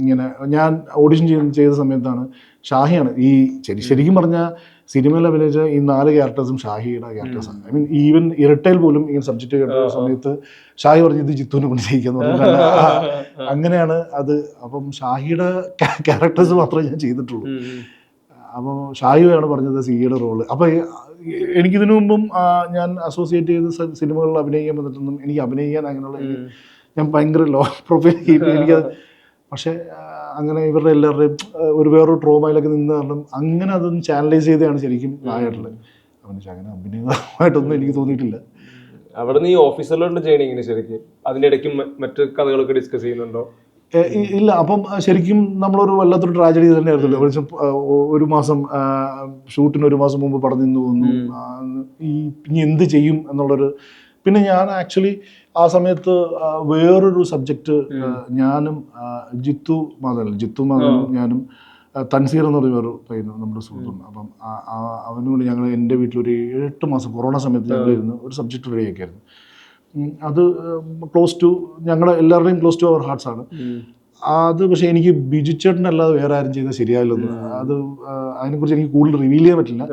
Speaker 1: ഇങ്ങനെ ഞാൻ ഓഡിഷൻ ചെയ്യുന്ന ചെയ്ത സമയത്താണ് ഷാഹിയാണ്. ഈ ശരി ശരിക്കും പറഞ്ഞാൽ സിനിമയിൽ അഭിനയിച്ച ഈ നാല് ക്യാരക്ടേഴ്സും ഷാഹിയുടെ ക്യാരക്ടേഴ്സാണ് ഐ മീൻ ഈവൻ ഇരട്ടയിൽ പോലും ഇങ്ങനെ സബ്ജക്റ്റ് കേട്ട സമയത്ത് ഷാഹി പറഞ്ഞു ഇത് ജിത്തുവിനെ കൊണ്ട് ചെയ്യിക്കാന്ന് പറഞ്ഞു. അങ്ങനെയാണ് അത്. അപ്പം ഷാഹിയുടെ ക്യാരക്ടേഴ്സ് മാത്രമേ ഞാൻ ചെയ്തിട്ടുള്ളൂ. അപ്പോൾ ഷായുവാണ് പറഞ്ഞത് സിയുടെ റോൾ. അപ്പോൾ എനിക്കിതിനു മുമ്പും ഞാൻ അസോസിയേറ്റ് ചെയ്ത സിനിമകളിൽ അഭിനയിക്കാൻ വന്നിട്ടൊന്നും എനിക്ക് അഭിനയിക്കാൻ അങ്ങനെയുള്ള ഞാൻ ഭയങ്കര ലോ പ്രൊഫൈൽ എനിക്കത് പക്ഷേ അങ്ങനെ ഇവരുടെ എല്ലാവരുടെയും ഒരു വേറൊരു ട്രോമയിലൊക്കെ നിന്ന് കാരണം അങ്ങനെ അതൊന്ന് ചാനലൈസ് ചെയ്തതാണ് ശരിക്കും ആയിട്ടുള്ളത് അപ്പം അങ്ങനെ അഭിനയമായിട്ടൊന്നും എനിക്ക് തോന്നിയിട്ടില്ല.
Speaker 2: അവിടെ നിന്ന് ഈ ഓഫീസറിലോട്ട് ഇങ്ങനെ ശരിക്കും? അതിന്റെ ഇടയ്ക്ക് മറ്റു കഥകളൊക്കെ ഡിസ്കസ് ചെയ്യുന്നുണ്ടോ?
Speaker 1: ഇല്ല അപ്പം ശരിക്കും നമ്മളൊരു വല്ലാത്തൊരു ട്രാജഡി തന്നെയായിരുന്നല്ലോ. ദിവസം, ഒരു മാസം ഷൂട്ടിന് ഒരു മാസം മുമ്പ് പടം നിന്ന് വന്നു. ഈ ഇനി എന്ത് ചെയ്യും എന്നുള്ളൊരു പിന്നെ ഞാൻ ആക്ച്വലി ആ സമയത്ത് വേറൊരു സബ്ജക്റ്റ് ഞാനും ജിത്തു മാധവൻ ജിത്തു മാധവനും ഞാനും തൻസീർ എന്ന് പറയുന്ന ഒരു പയ്യനും നമ്മുടെ സുഹൃത്തുണ്ട്. അപ്പം ആ- ആ- അവനും കൂടി ഞങ്ങൾ എന്റെ വീട്ടിൽ ഒരു എട്ട് മാസം കൊറോണ സമയത്ത് ഞങ്ങൾ ഇരുന്ന് ഒരു സബ്ജക്റ്റ് റെഡിയാക്കിയായിരുന്നു അത് ക്ലോസ് ടു ഞങ്ങളുടെ എല്ലാവരുടെയും ക്ലോസ് ടു അവർ ഹാർട്സ് ആണ്. അത് പക്ഷേ എനിക്ക് ബിജു ചേട്ടനല്ലാതെ വേറെ ആരും ചെയ്താൽ ശരിയായില്ലെന്ന് അത് അതിനെക്കുറിച്ച് എനിക്ക് കൂടുതൽ റിവീൽ ചെയ്യാൻ പറ്റില്ല.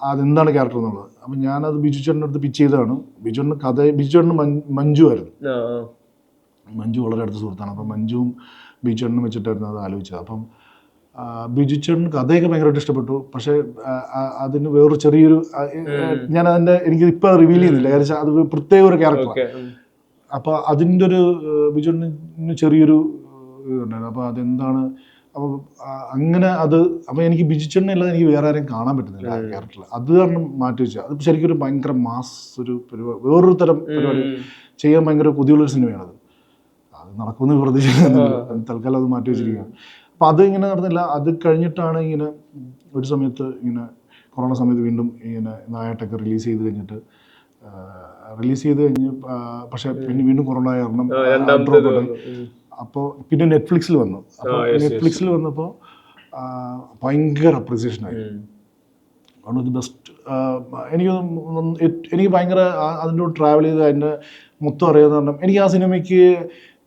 Speaker 1: അതെന്താണ് ക്യാരക്ടർ എന്നുള്ളത്? അപ്പം ഞാനത് ബിജു ചേട്ടന്റെ അടുത്ത് പിച്ച് ചെയ്തതാണ്. ബിജു കഥ ബിജു ചേട്ടന് മഞ്ജു ആയിരുന്നു. മഞ്ജു വളരെ അടുത്ത സുഹൃത്താണ്. അപ്പം മഞ്ജുവും ബിജു ചേട്ടനും വെച്ചിട്ടായിരുന്നു അത് ആലോചിച്ചത്. അപ്പം ആ, ബിജു ചേട്ടൻ കഥയൊക്കെ ഭയങ്കരമായിട്ട് ഇഷ്ടപ്പെട്ടു. പക്ഷേ അതിന് വേറൊരു ചെറിയൊരു ഞാൻ അതിന്റെ എനിക്ക് ഇപ്പം റിവീൽ ചെയ്തില്ല. കാരണം അത് പ്രത്യേക ഒരു ക്യാരക്ടർ
Speaker 2: അപ്പൊ
Speaker 1: അപ്പോൾ അതിന്റെ ഒരു ബിജുവിന് ചെറിയൊരു ഇതുണ്ടായിരുന്നു. അപ്പോൾ അതെന്താണ് അപ്പോൾ അങ്ങനെ അത് അപ്പോൾ എനിക്ക് ബിജുച്ചേട്ടനെ അല്ലാതെ എനിക്ക് വേറെ ആരെയും കാണാൻ പറ്റുന്നില്ല ആ ക്യാരക്ടറിൽ അത് കാരണം മാറ്റി വെച്ചാൽ അത് ശരിക്കും ഒരു ഭയങ്കര മാസ് ഒരു പരിപാടി വേറൊരു തരം പരിപാടി ചെയ്യാൻ ഭയങ്കര പുതിയുള്ളൊരു സിനിമയാണത് അത് നടക്കുമെന്ന് പ്രതീക്ഷിക്കുന്നില്ല. തൽക്കാലം അത് മാറ്റി വെച്ചിരിക്കുകയാണ്. അപ്പോൾ അത് ഇങ്ങനെ നടന്നില്ല. അത് കഴിഞ്ഞിട്ടാണ് ഇങ്ങനെ ഒരു സമയത്ത് ഇങ്ങനെ കൊറോണ സമയത്ത് വീണ്ടും ഇങ്ങനെ നായാട്ടൊക്കെ റിലീസ് ചെയ്ത് കഴിഞ്ഞിട്ട് റിലീസ് ചെയ്ത് കഴിഞ്ഞ് പക്ഷെ പിന്നെ വീണ്ടും കൊറോണ കാരണം അപ്പോൾ പിന്നെ നെറ്റ്ഫ്ലിക്സിൽ വന്നു. അപ്പോൾ. നെറ്റ്ഫ്ലിക്സിൽ വന്നപ്പോൾ ഭയങ്കര അപ്രിസിയേഷൻ ആയി. വൺ ഓഫ് ദി ബെസ്റ്റ് എനിക്ക് എനിക്ക് ഭയങ്കര അതിന്റെ കൂടെ ട്രാവൽ ചെയ്ത് അതിന്റെ മൊത്തം അറിയാന്ന് പറഞ്ഞാൽ എനിക്ക് ആ സിനിമയ്ക്ക്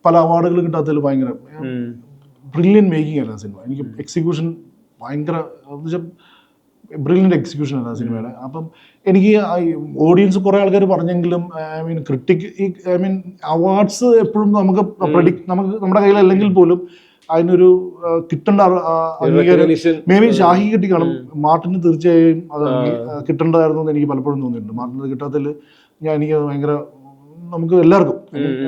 Speaker 1: പല അവാർഡുകൾ കിട്ടാത്തതിൽ ഭയങ്കര ബ്രില്യൻ മേക്കിംഗ് ആയിരുന്നു ആ സിനിമ. എനിക്ക് എക്സിക്യൂഷൻ ഭയങ്കര ബ്രില്യന്റ് എക്സിക്യൂഷൻ ആണ് ആ സിനിമയുടെ. അപ്പം എനിക്ക് ഓഡിയൻസ് കുറേ ആൾക്കാർ പറഞ്ഞെങ്കിലും ഐ മീൻ ക്രിട്ടിക് ഈ ഐ മീൻ അവാർഡ്സ് എപ്പോഴും നമുക്ക് പ്രഡിക്ട് നമുക്ക് നമ്മുടെ കയ്യിലല്ലെങ്കിൽ പോലും അതിനൊരു കിട്ടേണ്ട. മേ ബി ഷാഹി കിട്ടി കാണും മാർട്ടിന് തീർച്ചയായും അത് കിട്ടേണ്ടതായിരുന്നു എന്ന് എനിക്ക് പലപ്പോഴും തോന്നിയിട്ടുണ്ട്. മാർട്ടിന് കിട്ടാത്തതിൽ ഞാൻ എനിക്ക് ഭയങ്കര നമുക്ക് എല്ലാവർക്കും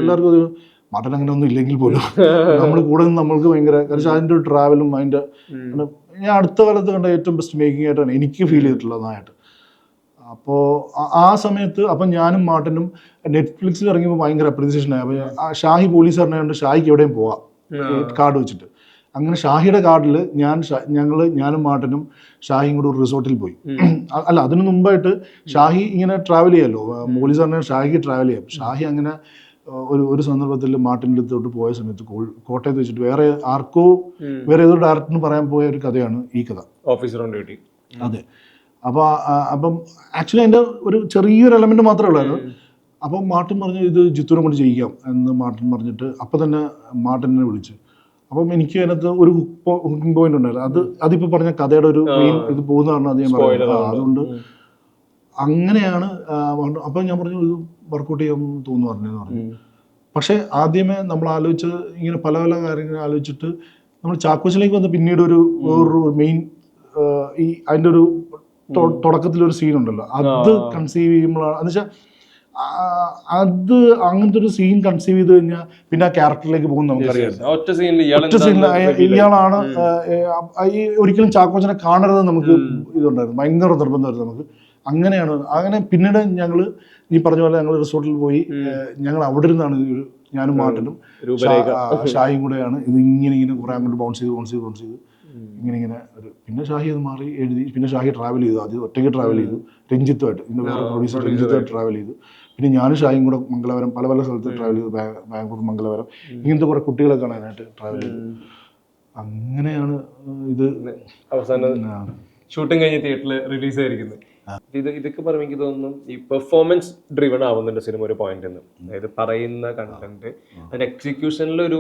Speaker 1: എല്ലാവർക്കും മാർട്ടിൻ അങ്ങനെ ഒന്നും ഇല്ലെങ്കിൽ പോലും നമ്മൾ കൂടെ നിന്ന് നമ്മൾക്ക് ഭയങ്കര കാരണം അതിന്റെ ഒരു ട്രാവലും അതിന്റെ ഞാൻ അടുത്ത കാലത്ത് കണ്ട ഏറ്റവും ബെസ്റ്റ് മേക്കിംഗ് ആയിട്ടാണ് എനിക്ക് ഫീൽ ചെയ്തിട്ടുള്ളതായിട്ട് അപ്പോൾ ആ സമയത്ത് അപ്പം ഞാനും മാട്ടനും നെറ്റ്ഫ്ലിക്സിൽ ഇറങ്ങിയപ്പോൾ ഭയങ്കര അപ്രീസിയേഷൻ ആയി. അപ്പോൾ ഷാഹി കൊണ്ട് ഷാഹിക്ക് എവിടെയും പോവാം. കാർഡ് വെച്ചിട്ട്. അങ്ങനെ ഷാഹിയുടെ കാർഡിൽ ഞാൻ ഞങ്ങൾ ഞാനും മാട്ടനും ഷാഹിയും കൂടെ ഒരു റിസോർട്ടിൽ പോയി. അല്ല അതിനു മുമ്പായിട്ട് ഷാഹി ഇങ്ങനെ ട്രാവൽ ചെയ്യാമല്ലോ പോലീസ് പറഞ്ഞാൽ ഷാഹി ട്രാവൽ ചെയ്യാം. ഷാഹി അങ്ങനെ ഒരു ഒരു സന്ദർഭത്തിൽ മാർട്ടിന്റെ അടുത്തോട്ട് പോയ സമയത്ത് കോട്ടയത്ത് വെച്ചിട്ട് വേറെ ആർക്കോ വേറെ ഏതോ ഡയറക്ടറിന് പറയാൻ പോയ ഒരു കഥയാണ് ഈ കഥ.
Speaker 2: ഓഫീസർ ഓൺ ഡ്യൂട്ടി
Speaker 1: അതെ. അപ്പോൾ അപ്പം ആക്ച്വലി അതിന്റെ ഒരു ചെറിയൊരു എലമെന്റ് മാത്രമേ ഉള്ളായിരുന്നു. അപ്പം മാർട്ടിൻ പറഞ്ഞു ഇത് ജിത്തുവിനെ കൊണ്ട് ചെയ്യിക്കാം. എന്ന് മാർട്ടിൻ പറഞ്ഞിട്ട് അപ്പം തന്നെ മാർട്ടിനെ വിളിച്ച്. അപ്പം എനിക്ക് അതിനകത്ത് ഒരു ഹുക്കിംഗ് പോയിന്റ് ഉണ്ടായിരുന്നു. അത് അതിപ്പോൾ പറഞ്ഞ കഥയുടെ ഒരു മെയിൻ ഇത് പോകുന്നതാണ് അത് ഞാൻ പറയുന്നത്. അതുകൊണ്ട് അങ്ങനെയാണ് അപ്പൊ ഞാൻ പറഞ്ഞു വർക്കൗട്ട് ചെയ്യാൻ തോന്നുന്നു പറഞ്ഞു. പറഞ്ഞു പക്ഷേ ആദ്യമേ നമ്മൾ ആലോചിച്ച് ഇങ്ങനെ പല പല കാര്യങ്ങൾ ആലോചിച്ചിട്ട് നമ്മൾ ചാക്കോച്ചിലേക്ക് വന്ന് പിന്നീട് ഒരു വേറൊരു മെയിൻ ഈ അതിന്റെ ഒരു തുടക്കത്തിലൊരു സീൻ ഉണ്ടല്ലോ. അത് കൺസീവ് ചെയ്യുമ്പോഴാണ്. എന്ന് വെച്ചാൽ അത് അങ്ങനത്തെ ഒരു സീൻ കൺസീവ് ചെയ്ത് കഴിഞ്ഞാൽ പിന്നെ ആ ക്യാരക്ടറിലേക്ക് പോകും നമുക്കറിയാം
Speaker 2: ഒറ്റ സീനിൽ
Speaker 1: ഇയാളാണ് ഒരിക്കലും ചാക്കോച്ചനെ കാണരുത് നമുക്ക് ഇതുണ്ടായിരുന്നു. ഭയങ്കര നിർബന്ധമായിരുന്നു നമുക്ക്. അങ്ങനെയാണ്. അങ്ങനെ പിന്നീട് ഞങ്ങൾ ഈ പറഞ്ഞ പോലെ ഞങ്ങൾ റിസോർട്ടിൽ പോയി ഞങ്ങൾ അവിടെ ഇരുന്നാണ് ഒരു ഞാനും മാട്ടനും.
Speaker 2: രൂപരേഖ.
Speaker 1: ഷാ- ഷാഹിയും കൂടെയാണ്. ഇത് ഇങ്ങനെ ഇങ്ങനെ കുറെ അങ്ങോട്ട് ബൗൺസ് ചെയ്ത് ബൗൺസ് ചെയ്ത് ബൗൺസ് ചെയ്ത്. ഇങ്ങനെ ഇങ്ങനെ ഒരു പിന്നെ ഷാഹി അത് മാറി എഴുതി പിന്നെ ഷാഹി ട്രാവൽ ചെയ്തു. ആദ്യം ഒറ്റയ്ക്ക് ട്രാവൽ ചെയ്തു. രഞ്ജിത്തുമായിട്ട്. ഇന്ന് വേറെ പ്രൊഡ്യൂസർ രഞ്ജിത്തുമായിട്ട് ട്രാവൽ ചെയ്തു. പിന്നെ പിന്നെ ഞാനും ഷായും കൂടെ മംഗളവരം പല പല സ്ഥലത്ത് ട്രാവൽ ചെയ്തു. ബാംഗ്ലൂർ മംഗളവരം ഇങ്ങനത്തെ കുറെ കുട്ടികളെ കാണാനായിട്ട് ട്രാവൽ ചെയ്തു. അങ്ങനെയാണ് ഇത്
Speaker 2: അവസാനം ഷൂട്ടിംഗ് കഴിഞ്ഞ് തിയേറ്ററിൽ റിലീസ് ആയിരിക്കുന്നത്. ഇത് ഇതൊക്കെ പറയുമ്പോൾ എനിക്ക് തോന്നുന്നു ഈ പെർഫോമൻസ് ഡ്രിവൺ ആവുന്നുണ്ട് സിനിമ ഒരു പോയിന്റ് എന്ന് അതായത് പറയുന്ന കണ്ടന്റ് അതിന്റെ എക്സിക്യൂഷനിൽ ഒരു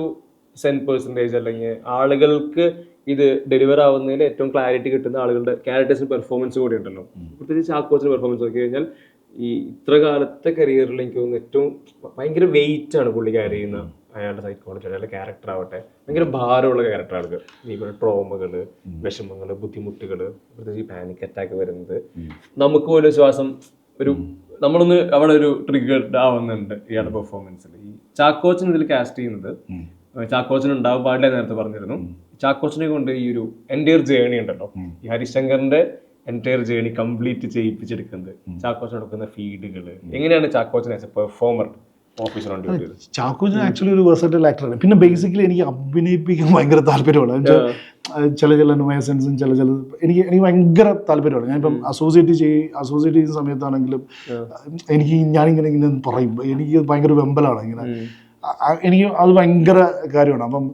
Speaker 2: സെൻ പെർസെന്റേജ് അല്ലെങ്കിൽ ആളുകൾക്ക് ഇത് ഡെലിവർ ആവുന്നതിൽ ഏറ്റവും ക്ലാരിറ്റി കിട്ടുന്ന ആളുകളുടെ ക്യാരക്ടേഴ്സിന് പെർഫോമൻസ് കൂടി ഉണ്ടല്ലോ. പ്രത്യേകിച്ച് ചാക്കോച്ചിന് പെർഫോമൻസ് നോക്കി കഴിഞ്ഞാൽ ഈ ഇത്ര കാലത്തെ കരിയറിൽ എനിക്ക് തോന്നുന്നു ഏറ്റവും ഭയങ്കര വെയിറ്റ് ആണ് പുള്ളി ക്യാരി ചെയ്യുന്ന അയാളുടെ സൈക്കോളജി അയാളുടെ ക്യാരക്ടർ ആവട്ടെ. ഭയങ്കര ഭാരമുള്ള ക്യാരക്ടർ ആൾക്ക്. ഈ ട്രോമകൾ വിഷമങ്ങൾ ബുദ്ധിമുട്ടുകൾ പ്രത്യേകിച്ച് പാനിക് അറ്റാക്ക് വരുന്നത്. നമുക്ക് പോലും ശ്വാസം ഒരു നമ്മളൊന്ന് അവിടെ ഒരു ട്രിഗർഡ് ആവുന്നുണ്ട് ഇയാളുടെ പെർഫോമൻസിൽ ഈ ചാക്കോച്ചൻ ഇതിൽ കാസ്റ്റ് ചെയ്യുന്നത് ചാക്കോച്ചൻ ഉണ്ടാവും പാടില്ല നേരത്തെ പറഞ്ഞിരുന്നു. ചാക്കോച്ചനെ കൊണ്ട് ഈ ഒരു എന്റയർ ജേണി ഉണ്ടല്ലോ. ഈ ഹരിശങ്കറിന്റെ എന്റയർ ജേണി കംപ്ലീറ്റ് ചെയ്യിപ്പിച്ചെടുക്കുന്നത്. ചാക്കോച്ചൻ എടുക്കുന്ന ഫീഡുകൾ എങ്ങനെയാണ് Chackochan as a performer
Speaker 1: Chackochan actually ഒരു വെർസറ്റൽ ആക്ടറാണ് പിന്നെ ബേസിക്കലി എനിക്ക് അഭിനയിപ്പിക്കാൻ ഭയങ്കര താല്പര്യമാണ്. ചില ചില നുമേസൻസും ചില ചില എനിക്ക് എനിക്ക് ഭയങ്കര താല്പര്യമാണ്. ഞാനിപ്പം അസോസിയേറ്റ് ചെയ് അസോസിയേറ്റ് ചെയ്യുന്ന സമയത്താണെങ്കിലും എനിക്ക് ഞാനിങ്ങനെ ഇങ്ങനെ പറയും. എനിക്ക് ഭയങ്കര വെമ്പലാണ് ഇങ്ങനെ. എനിക്ക് അത് ഭയങ്കര കാര്യമാണ്. അപ്പം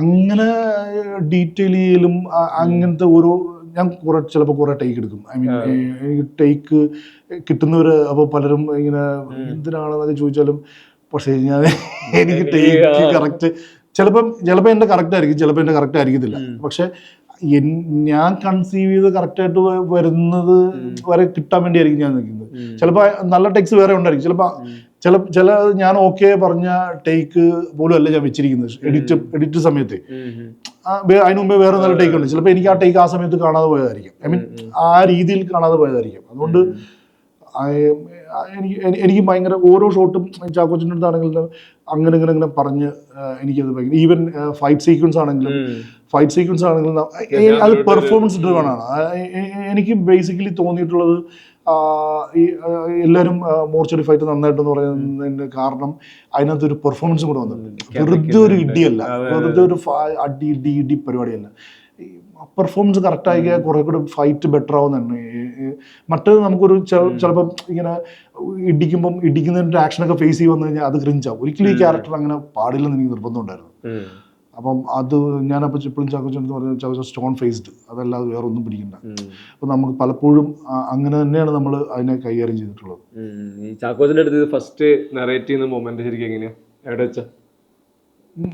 Speaker 1: അങ്ങനെ ഡീറ്റെയിൽ ചെയ്യലും അങ്ങനത്തെ ഓരോ ഞാൻ കുറെ ചിലപ്പോൾ കുറെ ടേക്ക് എടുക്കും. ഐ മീൻ എനിക്ക് ടേക്ക് കിട്ടുന്നവർ അപ്പോൾ പലരും ഇങ്ങനെ എന്തിനാണെന്നൊക്കെ ചോദിച്ചാലും പക്ഷേ ഞാൻ എനിക്ക് ടേക്ക് കറക്റ്റ് ചിലപ്പം ചിലപ്പോൾ എന്റെ കറക്റ്റ് ആയിരിക്കും ചിലപ്പോൾ എന്റെ കറക്റ്റ് ആയിരിക്കത്തില്ല. പക്ഷെ ഞാൻ കൺസീവ് ചെയ്ത് കറക്റ്റായിട്ട് വരുന്നത് വരെ കിട്ടാൻ വേണ്ടിയായിരിക്കും ഞാൻ നിൽക്കുന്നത്. ചിലപ്പോൾ നല്ല ടെക്സ് വേറെ ഉണ്ടായിരിക്കും. ചിലപ്പോൾ ചില ചില ഞാൻ ഓക്കെ പറഞ്ഞ ടേക്ക് പോലും അല്ല ഞാൻ വെച്ചിരിക്കുന്നത്. എഡിറ്റ് എഡിറ്റ് സമയത്ത്. അതിനു മുമ്പേ വേറെ നല്ല ടേക്ക് ഉണ്ട്. ചിലപ്പോൾ എനിക്ക് ആ ടേക്ക് ആ സമയത്ത് കാണാതെ പോയതായിരിക്കും. ഐ മീൻ ആ രീതിയിൽ കാണാതെ പോയതായിരിക്കും. അതുകൊണ്ട് എനിക്ക് എനിക്ക് ഭയങ്കര ഓരോ ഷോട്ടും ചാക്കോച്ചിന്റെ അടുത്താണെങ്കിലും അങ്ങനെ ഇങ്ങനെ ഇങ്ങനെ പറഞ്ഞ് എനിക്കത് ഭയങ്കര ഈവൻ ഫൈറ്റ് സീക്വൻസ് ആണെങ്കിലും ഫൈറ്റ് സീക്വൻസ് ആണെങ്കിലും അത് പെർഫോമൻസ് ഡ്രിവൺ ആണ്. എനിക്ക് ബേസിക്കലി തോന്നിയിട്ടുള്ളത് ഈ എല്ലാവരും മോർച്ചറി ഫൈറ്റ് നന്നായിട്ടെന്ന് പറയുന്നതിന്റെ കാരണം അതിനകത്ത് ഒരു പെർഫോമൻസ് കൂടെ വന്നിട്ടുണ്ട്. വെറുതെ ഒരു ഇടിയല്ല. വെറുതെ ഒരു അടി ഇടി ഇടി പരിപാടിയല്ല. പെർഫോമൻസ് കറക്റ്റ് ആയി കുറെ കൂടെ ഫൈറ്റ് ബെറ്റർ ആവുന്നുണ്ട് മറ്റേത് നമുക്കൊരു ചിലപ്പം ഇങ്ങനെ ഇടിക്കുമ്പം ഇടിക്കുന്നതിന്റെ ആക്ഷനൊക്കെ ഫേസ് ചെയ്ത് വന്നു കഴിഞ്ഞാൽ അത് ക്രിഞ്ചാവും ഒരിക്കലും ഈ ക്യാരക്ടർ അങ്ങനെ പാടില്ലെന്ന് എനിക്ക് നിർബന്ധം ഉണ്ടായിരുന്നു. അപ്പം അത് ഞാനപ്പോൾ ഇപ്പോഴും ചാക്കോച്ചെടുത്ത് പറഞ്ഞ ചാക്കോച്ച സ്റ്റോൺ ഫേസ്ഡ് അതല്ലാതെ വേറെ ഒന്നും പിടിക്കണ്ട അപ്പം നമുക്ക് പലപ്പോഴും അങ്ങനെ തന്നെയാണ് നമ്മൾ അതിനെ കൈകാര്യം ചെയ്തിട്ടുള്ളത്.
Speaker 2: ഈ ചാക്കോച്ചന്റെ അടുത്ത് ഫസ്റ്റ് നറേറ്റ് ചെയ്യുന്ന മൊമെന്റ് ശരിക്കും എങ്ങനെയാ? എവിടെ വെച്ചാ?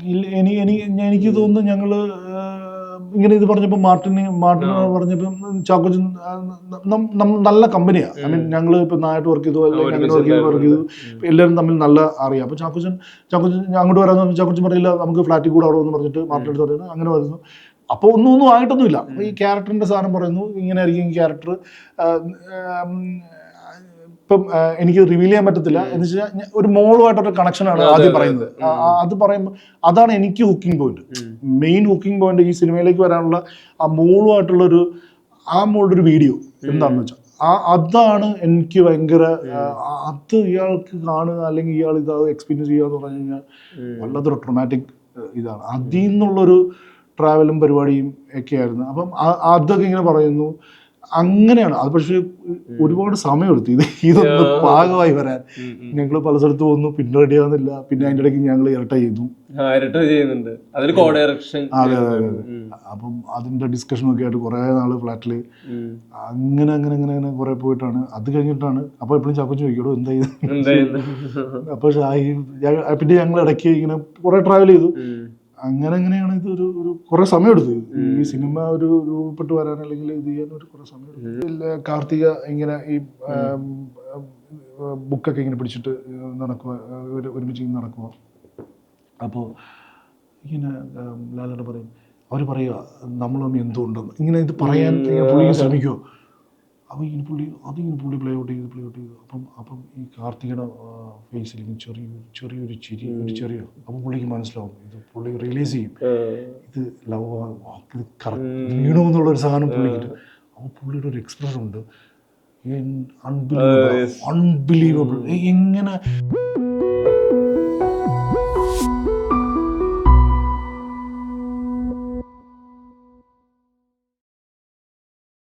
Speaker 1: ഇല്ല, എനി എനി ഞാൻ- എനിക്ക് തോന്നുന്നു ഞങ്ങൾ ഇങ്ങനെ ഇത് പറഞ്ഞപ്പോൾ മാർട്ടിന് മാർട്ടിൻ പറഞ്ഞപ്പോൾ നം- നല്ല കമ്പനിയാണ് ഐ മീൻ ഞങ്ങൾ ഇപ്പം നായിട്ട് വർക്ക് ചെയ്തു അല്ലെങ്കിൽ അങ്ങനെ വർക്ക് ചെയ്തു വർക്ക് ചെയ്തു. എല്ലാവരും തമ്മിൽ നല്ല അറിയാം. അപ്പോൾ ചാക്കോച്ചൻ ചാക്കോച്ചൻ ഞാൻ അങ്ങോട്ട് വരാമെന്ന് ചാക്കോച്ചൻ പറയില്ല നമുക്ക് ഫ്ലാറ്റിൽ കൂടെ അവിടെ എന്ന് പറഞ്ഞിട്ട് മാർട്ടിൻ എടുത്ത് പറയുന്നത് അങ്ങനെ വരുന്നു. അപ്പോൾ ഒന്നും ഒന്നും ആയിട്ടൊന്നുമില്ല. ഈ ക്യാരക്ടറിന്റെ സാധനം പറയുന്നു ഇങ്ങനെ ആയിരിക്കും ഈ ക്യാരക്ടർ ഇപ്പം എനിക്ക് റിവീൽ ചെയ്യാൻ പറ്റത്തില്ല. എന്ന് വെച്ചാൽ ഒരു മോളുമായിട്ടൊരു കണക്ഷനാണ് ആദ്യം പറയുന്നത്. അത്. പറയുമ്പോൾ അതാണ് എനിക്ക് hooking point main hooking point ഈ സിനിമയിലേക്ക് വരാനുള്ള ആ മോളുമായിട്ടുള്ള ഒരു ആ മോളുടെ ഒരു വീഡിയോ എന്താണെന്ന് വെച്ചാൽ ആ അതാണ് എനിക്ക് ഭയങ്കര അത് ഇയാൾക്ക് കാണുക അല്ലെങ്കിൽ ഇയാൾ ഇത് എക്സ്പീരിയൻസ് ചെയ്യുക എന്ന് പറഞ്ഞു കഴിഞ്ഞാൽ വല്ലാത്തൊരു ട്രൊമാറ്റിക് ഇതാണ്. അതിൽ നിന്നുള്ളൊരു ട്രാവലും പരിപാടിയും ഒക്കെ ആയിരുന്നു. അപ്പം അതൊക്കെ ഇങ്ങനെ പറയുന്നു. അങ്ങനെയാണ്. അത് പക്ഷേ ഒരുപാട് സമയമെടുത്തു. ഇത് ഇതൊന്ന് പാകമായി വരാൻ. ഞങ്ങൾ പല സ്ഥലത്ത് പോകുന്നു പിന്നെ റെഡി ആവുന്നില്ല. പിന്നെ അതിന്റെ ഇടയ്ക്ക് ഞങ്ങൾ ഇരട്ട ചെയ്തു.
Speaker 2: ഇരട്ട ചെയ്യുന്നുണ്ട്. അതിൽ കോഡയറക്ഷൻ
Speaker 1: അതെ അതെ അതെ. അപ്പം അതിന്റെ ഡിസ്കഷനൊക്കെ ആയിട്ട് കുറേ നാൾ ഫ്ലാറ്റിൽ അങ്ങനെ അങ്ങനെ അങ്ങനെ അങ്ങനെ കുറേ പോയിട്ടാണ്. അത് കഴിഞ്ഞിട്ടാണ്. അപ്പോൾ എപ്പോഴും ചാക്കോ ചോദിക്കടോ എന്താ ഇത്? അപ്പോൾ പിന്നെ ഞങ്ങൾ ഇടയ്ക്ക് ഇങ്ങനെ കുറേ ട്രാവൽ ചെയ്തു. അങ്ങനെ അങ്ങനെയാണ് ഇത് ഒരു ഒരു കുറേ സമയം എടുത്തു ഈ സിനിമ ഒരു രൂപപ്പെട്ട് വരാൻ അല്ലെങ്കിൽ ഇത് ചെയ്യാൻ ഒരു കുറേ സമയം എടുത്തു ഇല്ല, കാർത്തിക ഇങ്ങനെ ഈ ബുക്കൊക്കെ ഇങ്ങനെ പിടിച്ചിട്ട് നടക്കുക ഒരു ഒരുമിച്ച് ഇങ്ങനെ നടക്കുക അപ്പോൾ ഇങ്ങനെ ഉം, ലാലേട്ടൻ പറയും അവർ പറയുക നമ്മൾ തമ്മിൽ എന്തുകൊണ്ടെന്ന് ഇങ്ങനെ ഇത് പറയാൻ പുള്ളി ശ്രമിക്കുമോ അപ്പോൾ ഇങ്ങനെ പുള്ളി അതിങ്ങനെ പുള്ളി പ്ലേ ഔട്ട് ചെയ്ത് പ്ലേ ഔട്ട് ചെയ്തു. അപ്പം അപ്പം ഈ കാർത്തികയുടെ ഫേസിൽ ഇങ്ങനെ ചെറിയ ചെറിയൊരു ചിരി ഒരു ചെറിയ അപ്പം പുള്ളിക്ക് മനസ്സിലാവും ഇത് പുള്ളി റിയലൈസ് ചെയ്യും. ഇത് ലവ് ഇത് കറക്റ്റ് വീണമെന്നുള്ള എന്നുള്ളൊരു സാധനം പുള്ളിക്കിട്ട് അപ്പോൾ പുള്ളിയുടെ ഒരു എക്സ്പ്രഷൻ ഉണ്ട്. അൺബിലീവബിൾ അൺബിലീവബിൾ എങ്ങനെ